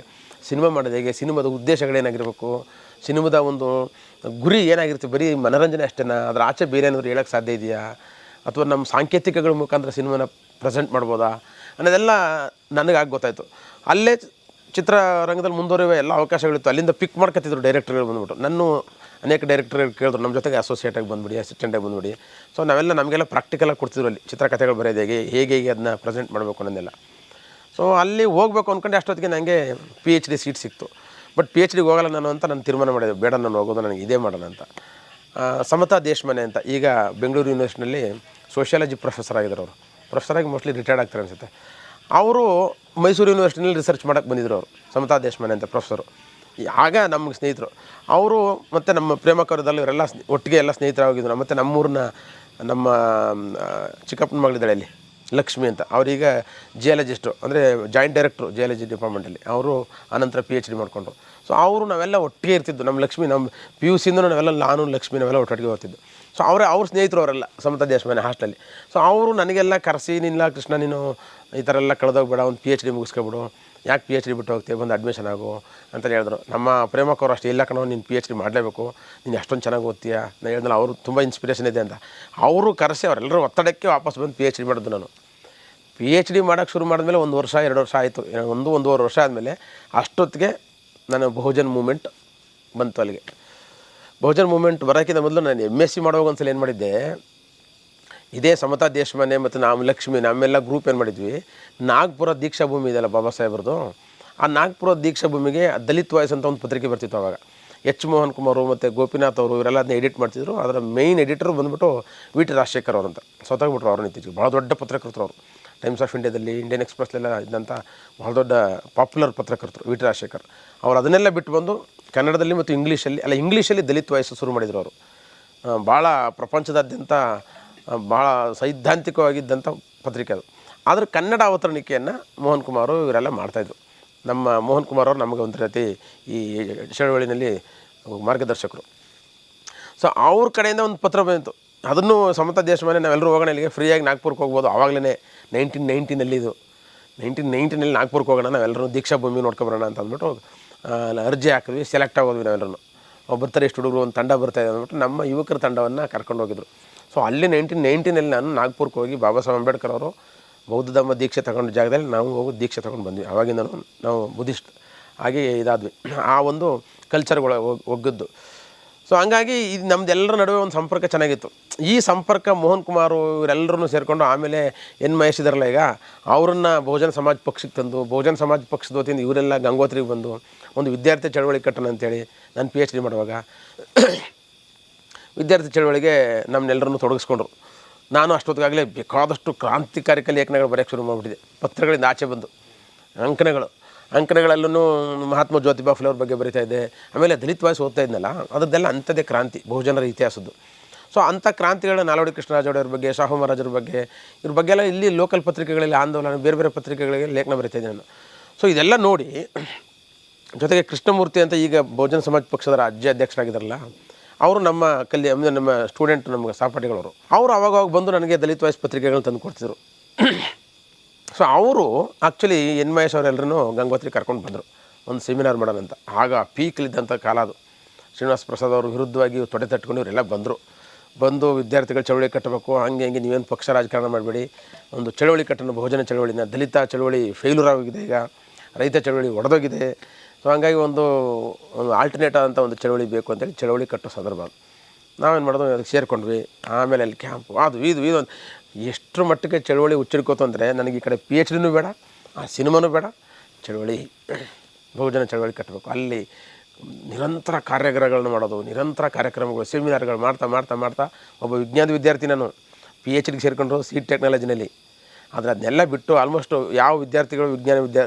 ಸಿನಿಮಾ ಮಾಡೋದು ಹೇಗೆ, ಸಿನಿಮಾದ ಉದ್ದೇಶಗಳೇನಾಗಿರಬೇಕು ಸಿನಿಮಾದ ಒಂದು ಗುರಿ ಏನಾಗಿರುತ್ತೆ, ಬರೀ ಮನೋರಂಜನೆ ಅಷ್ಟೇನಾ ಅದರ ಆಚೆ ಬೇರೆ ಏನಾದರೂ ಹೇಳೋಕ್ಕೆ ಸಾಧ್ಯ ಇದೆಯಾ? ಅಥವಾ ನಮ್ಮ ಸಾಂಕೇತಿಕಗಳ ಮುಖಾಂತರ ಸಿನಿಮಾನ ಪ್ರೆಸೆಂಟ್ ಮಾಡ್ಬೋದಾ? ಅನ್ನೋದೆಲ್ಲ ನನಗಾಗಿ ಗೊತ್ತಾಯಿತು. ಅಲ್ಲೇ ಚಿತ್ರರಂಗದಲ್ಲಿ ಮುಂದುವರಿಯುವ ಎಲ್ಲ ಅವಕಾಶಗಳಿತ್ತು. ಅಲ್ಲಿಂದ ಪಿಕ್ ಮಾಡ್ಕೊತಿದ್ರು ಡೈರೆಕ್ಟರ್ಗಳು ಬಂದ್ಬಿಟ್ಟು. ನಾನು ಅನೇಕ ಡೈರೆಕ್ಟರ್ಗಳು ಕೇಳಿದ್ರು ನಮ್ಮ ಜೊತೆಗೆ ಅಸೋಸಿಯೇಟಾಗಿ ಬಂದ್ಬಿಡಿ ಅಸಿಸ್ಟೆಂಟಾಗಿ ಬಂದುಬಿಡಿ. ಸೊ ನಾವೆಲ್ಲ ನಮಗೆಲ್ಲ ಪ್ರಾಕ್ಟಿಕಲಾಗಿ ಕೊಡ್ತಿದ್ರು ಅಲ್ಲಿ. ಚಿತ್ರಕಥೆಗಳು ಬರೆಯೋದು ಹೇಗೆ ಹೇಗೆ ಹೇಗೆ ಅದನ್ನ ಪ್ರೆಸೆಂಟ್ ಮಾಡಬೇಕು ಅನ್ನೋದೆಲ್ಲ ಸೊ ಅಲ್ಲಿ ಹೋಗ್ಬೇಕು ಅಂದ್ಕೊಂಡು ಅಷ್ಟೊತ್ತಿಗೆ ನನಗೆ ಪಿ ಎಚ್ ಡಿ ಸೀಟ್ ಸಿಕ್ತು. ಬಟ್ ಪಿ ಎಚ್ ಡಿಗೆ ಹೋಗಲ್ಲ ನಾನು ಅಂತ ನಾನು ತೀರ್ಮಾನ ಮಾಡಿದೆ. ಬೇಡ, ನಾನು ಹೋಗೋದು, ನನಗೆ ಇದೇ ಮಾಡೋಣ ಅಂತ. ಸಮತಾ ದೇಶಮನೆ ಅಂತ, ಈಗ ಬೆಂಗಳೂರು ಯೂನಿವರ್ಸಿಟಿನಲ್ಲಿ ಸೋಷಿಯಾಲಜಿ ಪ್ರೊಫೆಸರ್ ಆಗಿದ್ದಾರೆ ಅವರು. ಪ್ರೊಫೆಸರಾಗಿ ಮೋಸ್ಟ್ಲಿ ರಿಟೈರ್ಡ್ ಆಗ್ತಾರೆ ಅನಿಸುತ್ತೆ. ಅವರು ಮೈಸೂರು ಯೂನಿವರ್ಸಿಟಿನಲ್ಲಿ ರಿಸರ್ಚ್ ಮಾಡೋಕ್ಕೆ ಬಂದಿದ್ರು ಅವರು. ಸಮತಾ ದೇಶಮನೆ ಅಂತ ಪ್ರೊಫೆಸರು ಆಗ ನಮ್ಗೆ ಸ್ನೇಹಿತರು. ಅವರು ಮತ್ತು ನಮ್ಮ ಪ್ರೇಮಕರದಲ್ಲಿ ಇವರೆಲ್ಲ ಒಟ್ಟಿಗೆ ಎಲ್ಲ ಸ್ನೇಹಿತರಾಗಿದ್ದರು ಮತ್ತು ನಮ್ಮೂರನ್ನ ನಮ್ಮ ಚಿಕ್ಕಪ್ಪನ ಮಗಳಿದ್ದಾಳೆ ಲಕ್ಷ್ಮಿ ಅಂತ. ಅವರೀಗ ಜಿಯಾಲಜಿಸ್ಟು ಅಂದರೆ ಜಾಯಿಂಟ್ ಡೈರೆಕ್ಟ್ರು ಜಿಯಾಲಜಿ ಡಿಪಾರ್ಟ್ಮೆಂಟಲ್ಲಿ ಅವರು ಆನಂತರ ಪಿ ಎಚ್ ಡಿ ಮಾಡಿಕೊಂಡ್ರು. ಸೊ ಅವರು ನಾವೆಲ್ಲ ಒಟ್ಟಿಗೆ ಇರ್ತಿದ್ದು. ನಮ್ಮ ಲಕ್ಷ್ಮಿ, ನಮ್ಮ ಪಿ ಯು ಸಿಯಿಂದ ನಾವೆಲ್ಲ, ನಾನು, ಲಕ್ಷ್ಮಿ ನಾವೆಲ್ಲ ಒಟ್ಟೊಟ್ಟಿಗೆ ಹೋಗ್ತಿದ್ದು. ಸೊ ಅವರೇ, ಅವ್ರ ಸ್ನೇಹಿತರು ಅವರೆಲ್ಲ ಸಮತಾ ದೇಶಮನೆ ಹಾಸ್ಟೆಲ್ಲಿ ಸೊ ಅವರು ನನಗೆಲ್ಲ ಕರೆಸಿ ನಿಲ್ಲ ಕೃಷ್ಣ, ನೀನು ಈ ಥರ ಎಲ್ಲ ಕಳೆದೋಗ್ಬೇಡ, ಒಂದು ಪಿ ಎಚ್ ಡಿ ಮುಗಿಸ್ಕೊಬಿಡು. ಯಾಕೆ ಪಿ ಎಚ್ ಡಿ ಬಿಟ್ಟು ಹೋಗ್ತೀವಿ ಬಂದು ಅಡ್ಮಿಷನ್ ಆಗು. ಅಂತ ಹೇಳಿದ್ರು. ನಮ್ಮ ಪ್ರೇಮಕ್ಕವ್ರು ಅಷ್ಟೇ, ಇಲ್ಲ ಕಣೋ, ನೀನು ಪಿ ಎಚ್ ಡಿ ಮಾಡಲೇಬೇಕು. ನೀನು ಅಷ್ಟೊಂದು ಚೆನ್ನಾಗಿ ಓದ್ತೀಯ? ನಾನು ಹೇಳಿದ್ನಲ್ಲ, ಅವರು ತುಂಬ ಇನ್ಸ್ಪಿರೇಷನ್ ಇದೆ ಅಂತ. ಅವರು ಕರೆಸಿ, ಅವರೆಲ್ಲರೂ ಒತ್ತಡಕ್ಕೆ ವಾಪಸ್ ಬಂದು ಪಿ ಎಚ್ ಡಿ ಮಾಡಿದ್ದು ನಾನು. ಪಿ ಎಚ್ ಡಿ ಮಾಡೋಕ್ಕೆ ಶುರು ಮಾಡಿದ್ಮೇಲೆ ಒಂದು ವರ್ಷ, ಎರಡು ವರ್ಷ ಆಯಿತು. ಒಂದು, ಒಂದೂವರೆ ವರ್ಷ ಆದಮೇಲೆ ಅಷ್ಟೊತ್ತಿಗೆ ನಾನು ಬಹುಜನ್ ಮೂಮೆಂಟ್ ಬಂತು ಅಲ್ಲಿಗೆ. ಬಹುಜನ್ ಮೂಮೆಂಟ್ ಬರೋಕ್ಕಿಂತ ಮೊದಲು ನಾನು ಎಂ ಎಸ್ ಸಿ ಮಾಡುವಾಗ ಒಂದ್ಸಲ ಏನು ಮಾಡಿದ್ದೆ, ಇದೇ ಸಮತಾ ದೇಶಮನೆ ಮತ್ತು ನಾವು ಲಕ್ಷ್ಮಿ, ನಮ್ಮೆಲ್ಲ ಗ್ರೂಪ್ ಏನು ಮಾಡಿದ್ವಿ, ನಾಗ್ಪುರ ದೀಕ್ಷಾ ಭೂಮಿ ಇದೆಯಲ್ಲ ಬಾಬಾ ಸಾಹೇಬ್ರದ್ದು, ಆ ನಾಗ್ಪುರ ದೀಕ್ಷಾ ಭೂಮಿಗೆ ದಲಿತ್ ವಾಯ್ಸ್ ಅಂತ ಒಂದು ಪತ್ರಿಕೆ ಬರ್ತಿತ್ತು ಅವಾಗ. ಎಚ್ ಮೋಹನ್ ಕುಮಾರ್ ಮತ್ತು ಗೋಪಿನಾಥ್ ಅವರು ಇವರೆಲ್ಲ ಅದನ್ನ ಎಡಿಟ್ ಮಾಡ್ತಿದ್ರು. ಅದರ ಮೇಯ್ನ್ ಎಡಿಟರ್ ಬಂದ್ಬಿಟ್ಟು ವಿ ಟಿ ರಾಜಶೇಖರ್ ಅವರು ಅಂತ. ಸೊತ್ತಾಗ್ಬಿಟ್ರು ಅವ್ರನ್ನ ಇತ್ತೀಚೆಗೆ. ಭಾಳ ದೊಡ್ಡ ಪತ್ರಕರ್ತರು ಅವರು. ಟೈಮ್ಸ್ ಆಫ್ ಇಂಡಿಯಾದಲ್ಲಿ ಇಂಡಿಯನ್ ಎಕ್ಸ್ಪ್ರೆಸ್ಲೆಲ್ಲ ಇದ್ದಂಥ ಬಹಳ ದೊಡ್ಡ ಪಾಪ್ಯುಲರ್ ಪತ್ರಕರ್ತರು ವಿ ಟಿ ರಾಜಶೇಖರ್. ಅವರು ಅದನ್ನೆಲ್ಲ ಬಿಟ್ಟು ಬಂದು ಕನ್ನಡದಲ್ಲಿ ಮತ್ತು ಇಂಗ್ಲೀಷಲ್ಲಿ, ಅಲ್ಲ ಇಂಗ್ಲೀಷಲ್ಲಿ ದಲಿತ ವಯಸ್ಸು ಶುರು ಮಾಡಿದರು ಅವರು. ಭಾಳ ಪ್ರಪಂಚದಾದ್ಯಂತ ಭಾಳ ಸೈದ್ಧಾಂತಿಕವಾಗಿದ್ದಂಥ ಪತ್ರಿಕೆ ಅದು. ಆದರೆ ಕನ್ನಡ ಅವತರಣಿಕೆಯನ್ನು ಮೋಹನ್ ಕುಮಾರು ಇವರೆಲ್ಲ ಮಾಡ್ತಾಯಿದ್ರು ನಮ್ಮ ಮೋಹನ್ ಕುಮಾರ್ ಅವರು ನಮಗೆ ಒಂದು ರೀತಿ ಈ ಚಳವಳಿನಲ್ಲಿ ಮಾರ್ಗದರ್ಶಕರು. ಸೊ ಅವ್ರ ಕಡೆಯಿಂದ ಒಂದು ಪತ್ರ ಬಂತು ಅದನ್ನು ಸಮತ ದೇಶ ಮೇಲೆ ನಾವೆಲ್ಲರೂ ಹೋಗೋಣ ಇಲ್ಲಿಗೆ ಫ್ರೀಯಾಗಿ ನಾಗ್ಪುರಕ್ಕೆ ಹೋಗ್ಬೋದು. ಆವಾಗಲೇ ನೈನ್ಟೀನ್ ನೈನ್ಟೀನಲ್ಲಿ ಇದು. ನೈನ್ಟೀನ್ ನೈನ್ಟೀನಲ್ಲಿ ನಾಗ್ಪುರಕ್ಕೆ ಹೋಗೋಣ, ನಾವೆಲ್ಲರೂ ದೀಕ್ಷಾ ಭೂಮಿ ನೋಡ್ಕೊಬರೋಣ ಅಂತ ಅಂದ್ಬಿಟ್ಟು ಅರ್ಜಿ ಹಾಕಿದ್ವಿ ಸೆಲೆಕ್ಟ್ ಆಗೋದ್ವಿ ನಾವೆಲ್ಲರೂ. ಬರ್ತಾರೆ ಇಷ್ಟು ಹುಡುಗರು ಒಂದು ತಂಡ ಬರ್ತಾಯಿದೆ ಅಂದ್ಬಿಟ್ಟು ನಮ್ಮ ಯುವಕರ ತಂಡವನ್ನು ಕರ್ಕೊಂಡು ಹೋಗಿದ್ರು. ಸೊ ಅಲ್ಲಿ ನೈನ್ಟೀನ್ ನೈನ್ಟೀನಲ್ಲಿ ನಾನು ನಾಗ್ಪುರಕ್ಕೆ ಹೋಗಿ ಬಾಬಾ ಸಾಹೇಬ್ ಅಂಬೇಡ್ಕರ್ ಅವರು ಬೌದ್ಧ ಧರ್ಮ ದೀಕ್ಷೆ ತಗೊಂಡ ಜಾಗದಲ್ಲಿ ನಾವು ಹೋಗಿ ದೀಕ್ಷೆ ತಗೊಂಡು ಬಂದ್ವಿ. ಆವಾಗಿಂದ ನಾವು ಬುದ್ಧಿಸ್ಟ್ ಹಾಗೆ ಇದಾದ್ವಿ. ಆ ಒಂದು ಕಲ್ಚರ್ಗಳ ಒಗ್ಗದ್ದು. ಸೊ ಹಂಗಾಗಿ ಇದು ನಮ್ದೆಲ್ಲರ ನಡುವೆ ಒಂದು ಸಂಪರ್ಕ ಚೆನ್ನಾಗಿತ್ತು. ಈ ಸಂಪರ್ಕ ಮೋಹನ್ ಕುಮಾರು ಇವರೆಲ್ಲರೂ ಸೇರಿಕೊಂಡು ಆಮೇಲೆ ಎನ್ ಮಹೇಶ್ ಇದಾರಲ್ಲ ಈಗ, ಅವರನ್ನು ಬಹುಜನ ಸಮಾಜ ಪಕ್ಷಕ್ಕೆ ತಂದು, ಬಹುಜನ ಸಮಾಜ ಪಕ್ಷದ ವತಿಯಿಂದ ಇವರೆಲ್ಲ ಗಂಗೋತ್ರಿಗೆ ಬಂದು ಒಂದು ವಿದ್ಯಾರ್ಥಿ ಚಳವಳಿ ಕಟ್ಟಣ ಅಂತೇಳಿ ನಾನು ಪಿ ಎಚ್ ಡಿ ಮಾಡುವಾಗ (coughs) ವಿದ್ಯಾರ್ಥಿ ಚಳವಳಿಗೆ ನಮ್ಮನ್ನೆಲ್ಲರನ್ನು ತೊಡಗಿಸ್ಕೊಂಡ್ರು. ನಾನು ಅಷ್ಟೊತ್ತಿಗಾಗಲೇ ಬೇಕಾದಷ್ಟು ಕ್ರಾಂತಿಕಾರಿಕ ಲೇಖನಗಳು ಬರೆಯೋಕ್ಕೆ ಶುರು ಮಾಡಿಬಿಟ್ಟಿದೆ ಪತ್ರಗಳಿಂದ ಆಚೆ ಬಂದು, ಅಂಕಣಗಳು. ಅಂಕಣಗಳಲ್ಲೂ ಮಹಾತ್ಮ ಜ್ಯೋತಿಬಾ ಫುಲೆ ಅವ್ರ ಬಗ್ಗೆ ಬರಿತಾ ಇದ್ದೆ. ಆಮೇಲೆ ದಲಿತ ವಾಯ್ಸ್ ಓದ್ತಾ ಇದ್ನಲ್ಲ ಅದರದ್ದೆಲ್ಲ ಅಂಥದ್ದೇ ಕ್ರಾಂತಿ, ಬಹುಜನರ ಇತಿಹಾಸದ್ದು. ಸೊ ಅಂಥ ಕ್ರಾಂತಿಗಳ ನಾಲ್ವಡಿ ಕೃಷ್ಣರಾಜ ಬಗ್ಗೆ, ಶಾಹು ಮಹಾರಾಜರ ಬಗ್ಗೆ, ಇವ್ರ ಬಗ್ಗೆ ಎಲ್ಲ ಇಲ್ಲಿ ಲೋಕಲ್ ಪತ್ರಿಕೆಗಳಲ್ಲಿ ಆಂದೋಲನ, ಬೇರೆ ಬೇರೆ ಪತ್ರಿಕೆಗಳಿಗೆ ಲೇಖನ ಬರಿತಾ ಇದ್ದೆ ನಾನು. ಸೊ ಇದೆಲ್ಲ ನೋಡಿ, ಜೊತೆಗೆ ಕೃಷ್ಣಮೂರ್ತಿ ಅಂತ ಈಗ ಬಹುಜನ ಸಮಾಜ ಪಕ್ಷದ ರಾಜ್ಯ ಅಧ್ಯಕ್ಷರಾಗಿದ್ದಾರಲ್ಲ, ಅವರು ನಮ್ಮ ಕಲಿ ಅಂದರೆ ನಮ್ಮ ಸ್ಟೂಡೆಂಟ್ ನಮಗೆ ಸಹಪಾಠಿಗಳವರು. ಅವರು ಅವಾಗ ಅವಾಗ ಬಂದು ನನಗೆ ದಲಿತ ವಾಯ್ಸ್ ಪತ್ರಿಕೆಗಳನ್ನ ತಂದು ಕೊಡ್ತಿದ್ರು. ಸೊ ಅವರು ಆ್ಯಕ್ಚುಲಿ ಎನ್ ಮಹೇಶ್ ಅವರೆಲ್ಲರೂ ಗಂಗೋತ್ರಿ ಕರ್ಕೊಂಡು ಬಂದರು. ಒಂದು ಸೆಮಿನಾರ್ ಮಾಡೋಣ ಅಂತ. ಆಗ ಪೀಕ್ಲಿದ್ದಂಥ ಕಾಲ ಅದು. ಶ್ರೀನಿವಾಸ ಪ್ರಸಾದ್ ಅವರು ವಿರುದ್ಧವಾಗಿ ತೊಡೆ ತಟ್ಕೊಂಡು ಇವರೆಲ್ಲ ಬಂದರು. ಬಂದು ವಿದ್ಯಾರ್ಥಿಗಳು ಚಳವಳಿ ಕಟ್ಟಬೇಕು, ಹಂಗೆ ಹಂಗೆ ನೀವೇನು ಪಕ್ಷ ರಾಜಕಾರಣ ಮಾಡಬೇಡಿ. ಒಂದು ಚಳವಳಿ ಕಟ್ಟನ್ನು, ಬಹುಜನ ಚಳವಳಿನ, ದಲಿತ ಚಳವಳಿ ಫೇಲ್ಯೂರ್ ಆಗಿದೆ ಈಗ. ರೈತ ಚಳವಳಿ ಒಡೆದೋಗಿದೆ. ಸೊ ಹಂಗಾಗಿ ಒಂದು ಒಂದು ಆಲ್ಟರ್ನೇಟ್ ಆದಂಥ ಒಂದು ಚಳವಳಿ ಬೇಕು ಅಂತೇಳಿ ಚಳವಳಿ ಕಟ್ಟೋ ಸಂದರ್ಭ. ನಾವೇನು ಮಾಡೋದು ಅದಕ್ಕೆ ಸೇರಿಕೊಂಡ್ವಿ. ಆಮೇಲೆ ಅಲ್ಲಿ ಕ್ಯಾಂಪು ಅದು, ಇದು ಇದು ಎಷ್ಟರ ಮಟ್ಟಿಗೆ ಚಳವಳಿ ಉಚ್ಚರಿಕೋತು ಅಂದರೆ ನನಗೆ ಈ ಕಡೆ ಪಿ ಎಚ್ ಡಿನೂ ಬೇಡ, ಆ ಸಿನಿಮಾನೂ ಬೇಡ. ಚಳವಳಿ, ಬಹುಜನ ಚಳವಳಿ ಕಟ್ಟಬೇಕು. ಅಲ್ಲಿ ನಿರಂತರ ಕಾರ್ಯಾಗಾರಗಳನ್ನು ಮಾಡೋದು, ನಿರಂತರ ಕಾರ್ಯಕ್ರಮಗಳು ಸೆಮಿನಾರ್ಗಳು ಮಾಡ್ತಾ ಮಾಡ್ತಾ ಮಾಡ್ತಾ ಒಬ್ಬ ವಿಜ್ಞಾನ ವಿದ್ಯಾರ್ಥಿ ನಾನು ಪಿ ಎಚ್ ಡಿಗೆ ಸೇರಿಕೊಂಡ್ರು ಸೀಟ್ ಟೆಕ್ನಾಲಜಿನಲ್ಲಿ ಆದರೆ ಅದನ್ನೆಲ್ಲ ಬಿಟ್ಟು ಆಲ್ಮೋಸ್ಟ್ ಯಾವ ವಿದ್ಯಾರ್ಥಿಗಳು ವಿಜ್ಞಾನ ವಿದ್ಯಾ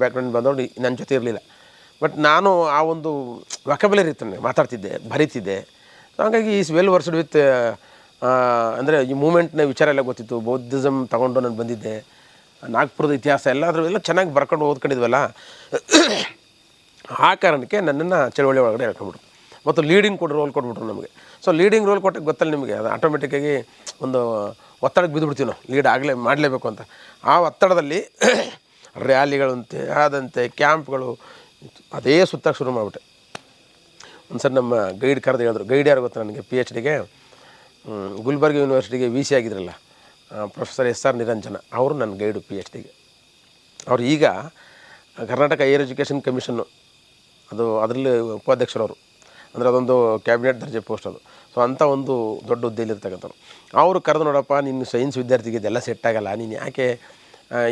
ಬ್ಯಾಕ್ಗ್ರೌಂಡ್ ಬಂದವರು ನನ್ನ ಜೊತೆ ಇರಲಿಲ್ಲ. ಬಟ್ ನಾನು ಆ ಒಂದು ವಕಬಲರಿ ಇತ್ತು ಮಾತಾಡ್ತಿದ್ದೆ, ಬರೀತಿದ್ದೆ. ಹಾಗಾಗಿ ಈಸ್ ವೆಲ್ ವರ್ಸ್ಡ್ ವಿತ್ ಅಂದರೆ ಈ ಮೂಮೆಂಟ್ನ ವಿಚಾರ ಎಲ್ಲ ಗೊತ್ತಿತ್ತು. ಬೌದ್ಧಿಸಮ್ ತಗೊಂಡು ನಾನು ಬಂದಿದ್ದೆ. ನಾಗ್ಪುರದ ಇತಿಹಾಸ ಎಲ್ಲ ಅದ್ರ ಎಲ್ಲ ಚೆನ್ನಾಗಿ ಬರ್ಕೊಂಡು ಓದ್ಕೊಂಡಿದ್ವಲ್ಲ? ಆ ಕಾರಣಕ್ಕೆ ನನ್ನನ್ನು ಚಳುವಳಿ ಒಳಗಡೆ ಹೇಳ್ಕೊಂಡ್ಬಿಟ್ರು ಮತ್ತು ಲೀಡಿಂಗ್ ಕೊಟ್ಟು ರೋಲ್ ಕೊಟ್ಬಿಟ್ರು ನಮಗೆ. ಸೊ ಲೀಡಿಂಗ್ ರೋಲ್ ಕೊಟ್ಟಕ್ಕೆ ಗೊತ್ತಲ್ಲ ನಿಮಗೆ? ಅದು ಆಟೋಮೆಟಿಕ್ಕಾಗಿ ಒಂದು ಒತ್ತಡಕ್ಕೆ ಬಿದ್ದುಬಿಡ್ತೀವಿ ನಾವು. ಲೀಡ್ ಆಗಲೇ ಮಾಡಲೇಬೇಕು ಅಂತ. ಆ ಒತ್ತಡದಲ್ಲಿ (coughs) ರ್ಯಾಲಿಗಳಂತೆ ಆದಂತೆ ಕ್ಯಾಂಪ್ಗಳು ಅದೇ ಸುತ್ತಕ್ಕೆ ಶುರು ಮಾಡಿಬಿಟ್ಟೆ. ಒಂದು ಸರಿ ನಮ್ಮ ಗೈಡ್ ಕರೆದು ಹೇಳಿದ್ರು. ಗೈಡ್ ಯಾರು ಗೊತ್ತಾ ನನಗೆ? ಪಿ ಎಚ್ ಡಿಗೆ ಗುಲ್ಬರ್ಗ ಯೂನಿವರ್ಸಿಟಿಗೆ ವಿ ಸಿ ಆಗಿದ್ರಲ್ಲ ಪ್ರೊಫೆಸರ್ ಎಸ್ ಆರ್ ನಿರಂಜನ, ಅವರು ನನ್ನ ಗೈಡು ಪಿ ಎಚ್ ಡಿಗೆ ಅವ್ರು ಈಗ ಕರ್ನಾಟಕ ಹೈಯರ್ ಎಜುಕೇಷನ್ ಕಮಿಷನ್ನು ಅದು ಅದರಲ್ಲಿ ಉಪಾಧ್ಯಕ್ಷರವರು ಅಂದರೆ ಅದೊಂದು ಕ್ಯಾಬಿನೆಟ್ ದರ್ಜೆ ಪೋಸ್ಟ್ ಅದು. ಸೊ ಅಂಥ ಒಂದು ದೊಡ್ಡ ಹುದ್ದೆಯಲ್ಲಿರ್ತಕ್ಕಂಥವ್ರು ಅವರು ಕರೆದು ನೋಡಪ್ಪ ನಿನ್ನ ಸೈನ್ಸ್ ವಿದ್ಯಾರ್ಥಿಗೆ ಇದೆಲ್ಲ ಸೆಟ್ ಆಗಲ್ಲ, ನೀನು ಯಾಕೆ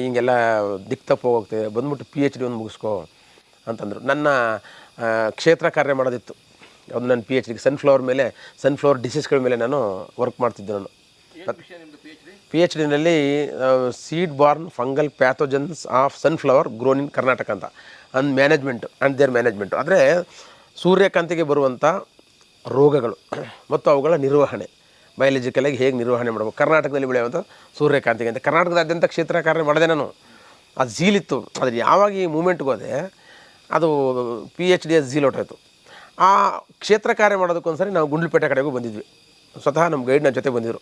ಹಿಂಗೆಲ್ಲ ದಿಕ್ ತಪ್ಪು ಹೋಗ್ತದೆ ಬಂದ್ಬಿಟ್ಟು ಪಿ ಎಚ್ ಡಿ ಒಂದು ಮುಗಿಸ್ಕೋ ಅಂತಂದರು. ನನ್ನ ಕ್ಷೇತ್ರ ಕಾರ್ಯ ಮಾಡೋದಿತ್ತು. ಅದು ನನ್ನ ಪಿ ಎಚ್ ಡಿಗೆ ಸನ್ಫ್ಲವರ್ ಮೇಲೆ ಸನ್ಫ್ಲವರ್ ಡಿಸೀಸ್ಗಳ ಮೇಲೆ ನಾನು ವರ್ಕ್ ಮಾಡ್ತಿದ್ದೆ ನಾನು. P H ಡಿನಲ್ಲಿ seed borne fungal pathogens of sunflower grown in Karnataka ಅಂತ. And management and their management ಆದರೆ ಸೂರ್ಯಕಾಂತಿಗೆ ಬರುವಂಥ ರೋಗಗಳು ಮತ್ತು ಅವುಗಳ ನಿರ್ವಹಣೆ. ಬಯಾಲಜಿಕಲಾಗಿ ಹೇಗೆ ನಿರ್ವಹಣೆ ಮಾಡಬೇಕು? ಕರ್ನಾಟಕದಲ್ಲಿ ಬೆಳೆಯುವಂಥ ಸೂರ್ಯಕಾಂತಿಗೆ ಅಂತ. ಕರ್ನಾಟಕದಾದ್ಯಂತ ಕ್ಷೇತ್ರ ಕಾರ್ಯ ಮಾಡಿದೆ ನಾನು. ಅದು ಝೀಲಿತ್ತು ಆದರೆ ಯಾವಾಗ ಈ ಮೂಮೆಂಟ್ಗೆ ಹೋದೆ ಅದು ಪಿ ಎಚ್ ಡಿ ಎಸ್ ಝೀಲ್ ಹೊಟ್ಟೋಯ್ತು ಆ ಕ್ಷೇತ್ರ ಕಾರ್ಯ ಮಾಡೋದಕ್ಕೊಂದ್ಸರಿ ನಾವು ಗುಂಡ್ಲುಪೇಟೆ ಕಡೆಗೂ ಬಂದಿದ್ವಿ. ಸ್ವತಃ ನಮ್ಮ ಗೈಡ್ ನನ್ನ ಜೊತೆ ಬಂದಿದ್ದರು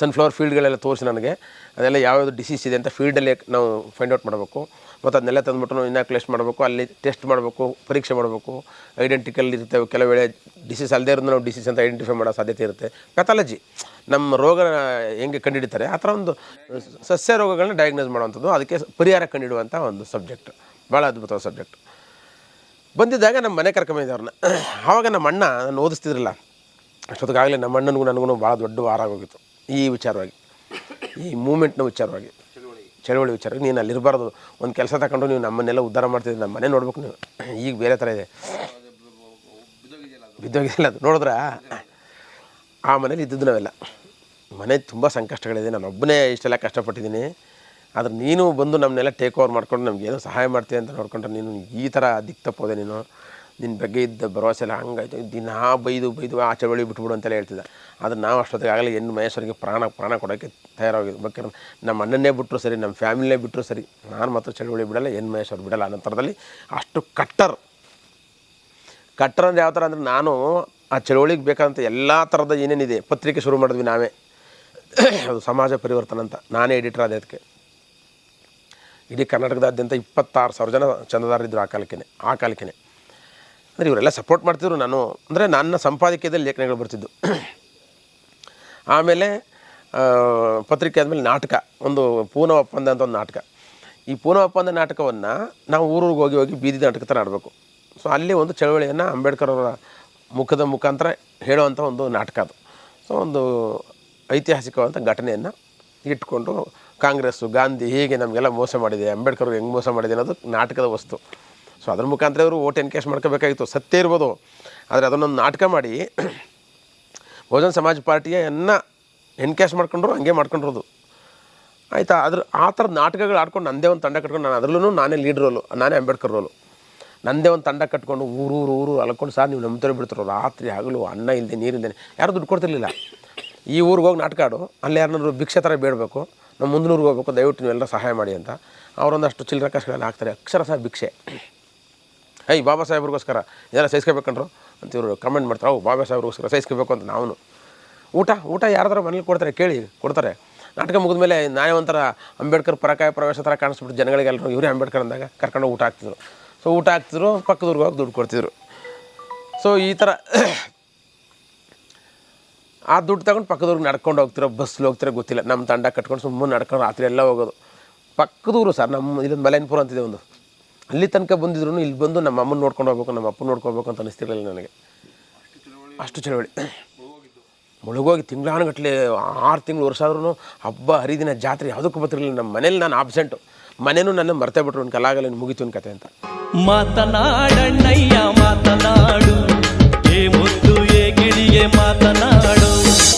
ಸನ್ಫ್ಲವರ್ ಫೀಲ್ಡ್ಗಳೆಲ್ಲ ತೋರಿಸಿ ನನಗೆ. ಅದೆಲ್ಲ ಯಾವ್ಯಾವುದು ಡಿಸೀಸ್ ಇದೆ ಅಂತ ಫೀಲ್ಡಲ್ಲೇ ನಾವು ಫೈಂಡ್ ಔಟ್ ಮಾಡಬೇಕು. ಮತ್ತು ಅದನ್ನೆಲ್ಲ ತಂದುಬಿಟ್ಟು ಇನಾಕ್ಯುಲೇಟ್ ಮಾಡಬೇಕು. ಅಲ್ಲಿ ಟೆಸ್ಟ್ ಮಾಡಬೇಕು, ಪರೀಕ್ಷೆ ಮಾಡಬೇಕು. ಐಡೆಂಟಿಕಲ್ ಇರುತ್ತೆ. ಕೆಲವು ವೇಳೆ ಡಿಸೀಸ್ ಅಲ್ಲದೇ ಇರೋದು ನಾವು ಡಿಸೀಸ್ ಅಂತ ಐಡೆಂಟಿಫೈ ಮಾಡೋ ಸಾಧ್ಯತೆ ಇರುತ್ತೆ. ಪ್ಯಾಥಾಲಜಿ ನಮ್ಮ ರೋಗ ಹೆಂಗೆ ಕಂಡುಹಿಡಿತಾರೆ? ಆ ಥರ ಒಂದು ಸಸ್ಯ ರೋಗಗಳನ್ನ ಡಯಾಗ್ನೋಸ್ ಮಾಡುವಂಥದ್ದು. ಅದಕ್ಕೆ ಪರಿಹಾರ ಕಂಡುಹಿಡುವಂಥ ಒಂದು ಸಬ್ಜೆಕ್ಟ್ ಭಾಳ ಅದ್ಭುತವಾದ ಸಬ್ಜೆಕ್ಟ್ ಬಂದಿದ್ದಾಗ ನಮ್ಮ ಮನೆ ಕರ್ಕೊಂಬಂದಿದ್ದೆ ಅವ್ರನ್ನ ಆವಾಗ ನಮ್ಮ ಅಣ್ಣ ನಾನು ಓದಿಸ್ತಿದ್ರಲ್ಲ, ಅಷ್ಟೊತ್ತಿಗಾಗಲೇ ನಮ್ಮ ಅಣ್ಣನಿಗೂ ನನಗೂ ಭಾಳ ದೊಡ್ಡ ವಾರ ಆಗೋಗಿತ್ತು ಈ ವಿಚಾರವಾಗಿ, ಈ ಮೂಮೆಂಟ್ನ ವಿಚಾರವಾಗಿ, ಚಳವಳಿ ವಿಚಾರ. ನೀನು ಅಲ್ಲಿರಬಾರ್ದು, ಒಂದು ಕೆಲಸ ತಗೊಂಡು ನೀವು ನಮ್ಮನ್ನೆಲ್ಲ ಉದ್ಧಾರ ಮಾಡ್ತಿದ್ರೆ ನಮ್ಮ ಮನೆ ನೋಡ್ಬೇಕು ನೀವು. ಈಗ ಬೇರೆ ಥರ ಇದೆ. ಬಿದ್ದೋಗಿದೆಯಲ್ಲ ಅದು, ನೋಡಿದ್ರೆ? ಆ ಮನೇಲಿ ಇದ್ದಿದ್ದು ನಾವೆಲ್ಲ. ಮನೆ ತುಂಬ ಸಂಕಷ್ಟಗಳಿದೆ, ನಾನು ಒಬ್ಬನೇ ಇಷ್ಟೆಲ್ಲ ಕಷ್ಟಪಟ್ಟಿದ್ದೀನಿ. ಆದ್ರೆ ನೀನು ಬಂದು ನಮ್ಮನ್ನೆಲ್ಲ ಟೇಕ್ ಓವರ್ ಮಾಡ್ಕೊಂಡು ನಮ್ಗೆ ಏನೋ ಸಹಾಯ ಮಾಡ್ತೀಯ ಅಂತ ನೋಡ್ಕೊಂಡ್ರೆ ನೀನು ಈ ಥರ ದಿಕ್ಕು ತಪ್ಪೋದೆ ನೀನು. ನಿನ್ನ ಬಗ್ಗೆ ಇದ್ದ ಭರವಸೆ ಎಲ್ಲ ಹಂಗಾಯ್ತು. ದಿನ ಬೈದು ಬೈದು ಆ ಚಳವಳಿ ಬಿಟ್ಬಿಡು ಅಂತೆಲ್ಲ ಹೇಳ್ತಿದ್ದ. ಆದ್ರೆ ನಾವು ಅಷ್ಟೊತ್ತಿಗೆ ಆಗಲೇ ಹೆಣ್ಣು ಮಹೇಶ್ವರಿಗೆ ಪ್ರಾಣ ಪ್ರಾಣ ಕೊಡೋಕ್ಕೆ ತಯಾರಾಗಿದೆ ಬೇಕಾದ್ರೆ ನಮ್ಮ ಅಣ್ಣನ್ನೇ ಬಿಟ್ಟರು ಸರಿ, ನಮ್ಮ ಫ್ಯಾಮಿಲಿನೇ ಬಿಟ್ಟರು ಸರಿ. ನಾನು ಮಾತ್ರ ಚಳವಳಿ ಬಿಡಲ್ಲ, ಹೆಣ್ಣು ಮಹೇಶ್ವರ್ ಬಿಡಲ್ಲ ಆ ಥರದಲ್ಲಿ ಅಷ್ಟು ಕಟ್ಟರ್. ಕಟ್ಟರ್ ಅಂದರೆ ಯಾವ ಥರ ಅಂದರೆ ನಾನು ಆ ಚಳವಳಿಗೆ ಬೇಕಾದಂಥ ಎಲ್ಲ ಥರದ ಏನೇನಿದೆ, ಪತ್ರಿಕೆ ಶುರು ಮಾಡಿದ್ವಿ ನಾವೇ. ಅದು ಸಮಾಜ ಪರಿವರ್ತನೆ ಅಂತ. ನಾನೇ ಎಡಿಟರ್ ಅದೇ ಅದಕ್ಕೆ ಇಡೀ ಕರ್ನಾಟಕದಾದ್ಯಂತ ಇಪ್ಪತ್ತಾರು ಸಾವಿರ ಜನ ಚಂದದಾರರಿದ್ದರು ಆ ಕಾಲಕ್ಕೆ ಆ ಕಾಲಕ್ಕೆ ಅಂದರೆ ಇವರೆಲ್ಲ ಸಪೋರ್ಟ್ ಮಾಡ್ತಿದ್ರು ನಾನು. ಅಂದರೆ ನನ್ನ ಸಂಪಾದಕೀಯದಲ್ಲಿ ಲೇಖನಗಳು ಬರ್ತಿದ್ದು (clears throat) ಆಮೇಲೆ ಪತ್ರಿಕೆ ಆದಮೇಲೆ ನಾಟಕ, ಒಂದು ಪೂನ ಒಪ್ಪಂದ ಅಂತ ಒಂದು ನಾಟಕ. ಈ ಪೂನ ಒಪ್ಪಂದ ನಾಟಕವನ್ನು ನಾವು ಊರಿಗೆ ಹೋಗಿ ಹೋಗಿ ಬೀದಿ ನಾಟಕ ಥರ ಆಡಬೇಕು. ಸೊ ಅಲ್ಲಿ ಒಂದು ಚಳವಳಿಯನ್ನು ಅಂಬೇಡ್ಕರ್ ಅವರ ಮುಖದ ಮುಖಾಂತರ ಹೇಳುವಂಥ ಒಂದು ನಾಟಕ ಅದು. ಸೊ ಒಂದು ಐತಿಹಾಸಿಕವಾದಂಥ ಘಟನೆಯನ್ನು ಇಟ್ಕೊಂಡು ಕಾಂಗ್ರೆಸ್ಸು, ಗಾಂಧಿ ಹೇಗೆ ನಮಗೆಲ್ಲ ಮೋಸ ಮಾಡಿದೆ ಅಂಬೇಡ್ಕರ್ ಹೆಂಗೆ ಮೋಸ ಮಾಡಿದೆ ಅನ್ನೋದು ನಾಟಕದ ವಸ್ತು. ಸೊ ಅದ್ರ ಮುಖಾಂತರ ಇವರು ಓಟ್ ಎನ್ಕೇಶ್ ಮಾಡ್ಕೋಬೇಕಾಗಿತ್ತು. ಸತ್ಯ ಇರ್ಬೋದು. ಆದರೆ ಅದನ್ನೊಂದು ನಾಟಕ ಮಾಡಿ (clears throat) ಬಹುಜನ ಸಮಾಜ ಪಾರ್ಟಿಯನ್ನು ಎನ್ಕೇಶ್ ಮಾಡ್ಕೊಂಡ್ರು, ಹಂಗೆ ಮಾಡ್ಕೊಂಡಿರೋದು. ಆಯಿತಾ? ಅದ್ರ ಆ ಥರದ ನಾಟಕಗಳು ಆಡ್ಕೊಂಡು ನಂದೇ ಒಂದು ತಂಡ ಕಟ್ಕೊಂಡು ನಾನು ಅದರಲ್ಲೂ ನಾನೇ ಲೀಡ್ ರೋಲು, ನಾನೇ ಅಂಬೇಡ್ಕರ್ ರೋಲು. ನಂದೇ ಒಂದು ತಂಡ ಕಟ್ಕೊಂಡು ಊರು ಊರು ಊರು ಅಲ್ಕೊಂಡು ಸರ್ ನೀವು ನಂಬ್ತಾರೆ ಬಿಡ್ತಿರೋ ರಾತ್ರಿ ಹಗಲು, ಅನ್ನ ಇಲ್ಲದೆ ನೀರಿಲ್ಲದೆ ಯಾರು ದುಡ್ಡು ಕೊಡ್ತಿರ್ಲಿಲ್ಲ. ಈ ಊರಿಗೆ ಹೋಗಿ ನಾಟಕ ಆಡು, ಅಲ್ಲಿ ಯಾರನ್ನಾದ್ರು ಭಿಕ್ಷೆ ಥರ ಬೇಡಬೇಕು. ನಮ್ಮ ಮುಂದಿನೂರಿಗೆ ಹೋಗ್ಬೇಕು ದಯವಿಟ್ಟು ನೀವೆಲ್ಲ ಸಹಾಯ ಮಾಡಿ ಅಂತ. ಅವರೊಂದಷ್ಟು ಚಿಲ್ಲರೆ ಕಷ್ಟಗಳನ್ನು ಹಾಕ್ತಾರೆ. ಅಕ್ಷರ ಸಹ ಭಿಕ್ಷೆ. ಐ ಬಾಬಾ ಸಾಹೇಬ್ರಿಗೋಸ್ಕರ ಇದೆಲ್ಲ ಸಹಿಸ್ಕೋಬೇಕಂಡ್ರು ಅಂತ ಇವರು ಕಮೆಂಟ್ ಮಾಡ್ತಾರೆ. ಅವು ಬಾಬಾ ಸಾಹೇಬ್ರಿಗೋಸ್ಕರ ಸಹಿಸ್ಕೋಬೇಕು ಅಂತ ನಾವು ಊಟ ಊಟ ಯಾರಾದ್ರೂ ಮನೇಲಿ ಕೊಡ್ತಾರೆ, ಕೇಳಿ, ಕೊಡ್ತಾರೆ. ನಾಟಕ ಮುಗಿದ್ಮೇಲೆ ನಾನೇ ಒಂಥರ ಅಂಬೇಡ್ಕರ್ ಪರಕಾಯ ಪ್ರವೇಶ ಥರ ಕಾಣಿಸ್ಬಿಟ್ಟು ಜನಗಳಿಗೆಲ್ಲರೂ ಇವರೇ ಅಂಬೇಡ್ಕರ್ ಅಂದಾಗ ಕರ್ಕೊಂಡು ಊಟ ಹಾಕ್ತಿದ್ರು. ಸೊ ಊಟ ಹಾಕ್ತಿದ್ರು ಪಕ್ಕದೂರ್ಗೆ ಹೋಗಿ ದುಡ್ಡು ಕೊಡ್ತಿದ್ರು. ಸೊ ಈ ಥರ ಆ ದುಡ್ಡು ತಗೊಂಡು ಪಕ್ಕದವ್ರಿಗೆ ನಡ್ಕೊಂಡು ಹೋಗ್ತಿರೋ, ಬಸ್ಸಲ್ಲಿ ಹೋಗ್ತಿರೋ ಗೊತ್ತಿಲ್ಲ. ನಮ್ಮ ತಂಡ ಕಟ್ಕೊಂಡು ಸುಮ್ಮನೆ ನಡ್ಕೊಂಡು ರಾತ್ರಿ ಎಲ್ಲ ಹೋಗೋದು. ಪಕ್ಕದೂರು ಸರ್, ನಮ್ಮ ಇದೊಂದು ಮಲೈನ್ಪುರ ಅಂತಿದೆ ಒಂದು. ಅಲ್ಲಿ ತನಕ ಬಂದಿದ್ರು ಇಲ್ಲಿ ಬಂದು ನಮ್ಮ ಅಮ್ಮನ ನೋಡ್ಕೊಂಡು ಹೋಗ್ಬೇಕು, ನಮ್ಮ ಅಪ್ಪನ ನೋಡ್ಕೋಬೇಕು ಅಂತ ಅನಿಸ್ತಿರಲಿಲ್ಲ ನನಗೆ. ಅಷ್ಟು ಚಳವಳಿ. ಮುಳುಗೋಗಿ ತಿಂಗಳಾನುಗಟ್ಟಲೆ ಆರು ತಿಂಗಳು ವರ್ಷ ಆದ್ರೂ ಹಬ್ಬ, ಹರಿದಿನ ಜಾತ್ರೆ ಯಾವುದಕ್ಕೂ ಬರ್ತಿರಲಿಲ್ಲ. ನಮ್ಮ ಮನೇಲಿ ನಾನು ಆಬ್ಸೆಂಟು ಮನೇನೂ ನನ್ನ ಮರ್ತೇ ಬಿಟ್ರು ಒಂದು ಕಲಾಗಲ್ಲ ಮುಗೀತು ಕತೆ ಅಂತ.
ಮಾತನಾಡಣ್ಣಯ್ಯ, ಮಾತನಾಡು. ಗೆಳೆಯ ಮಾತನಾಡು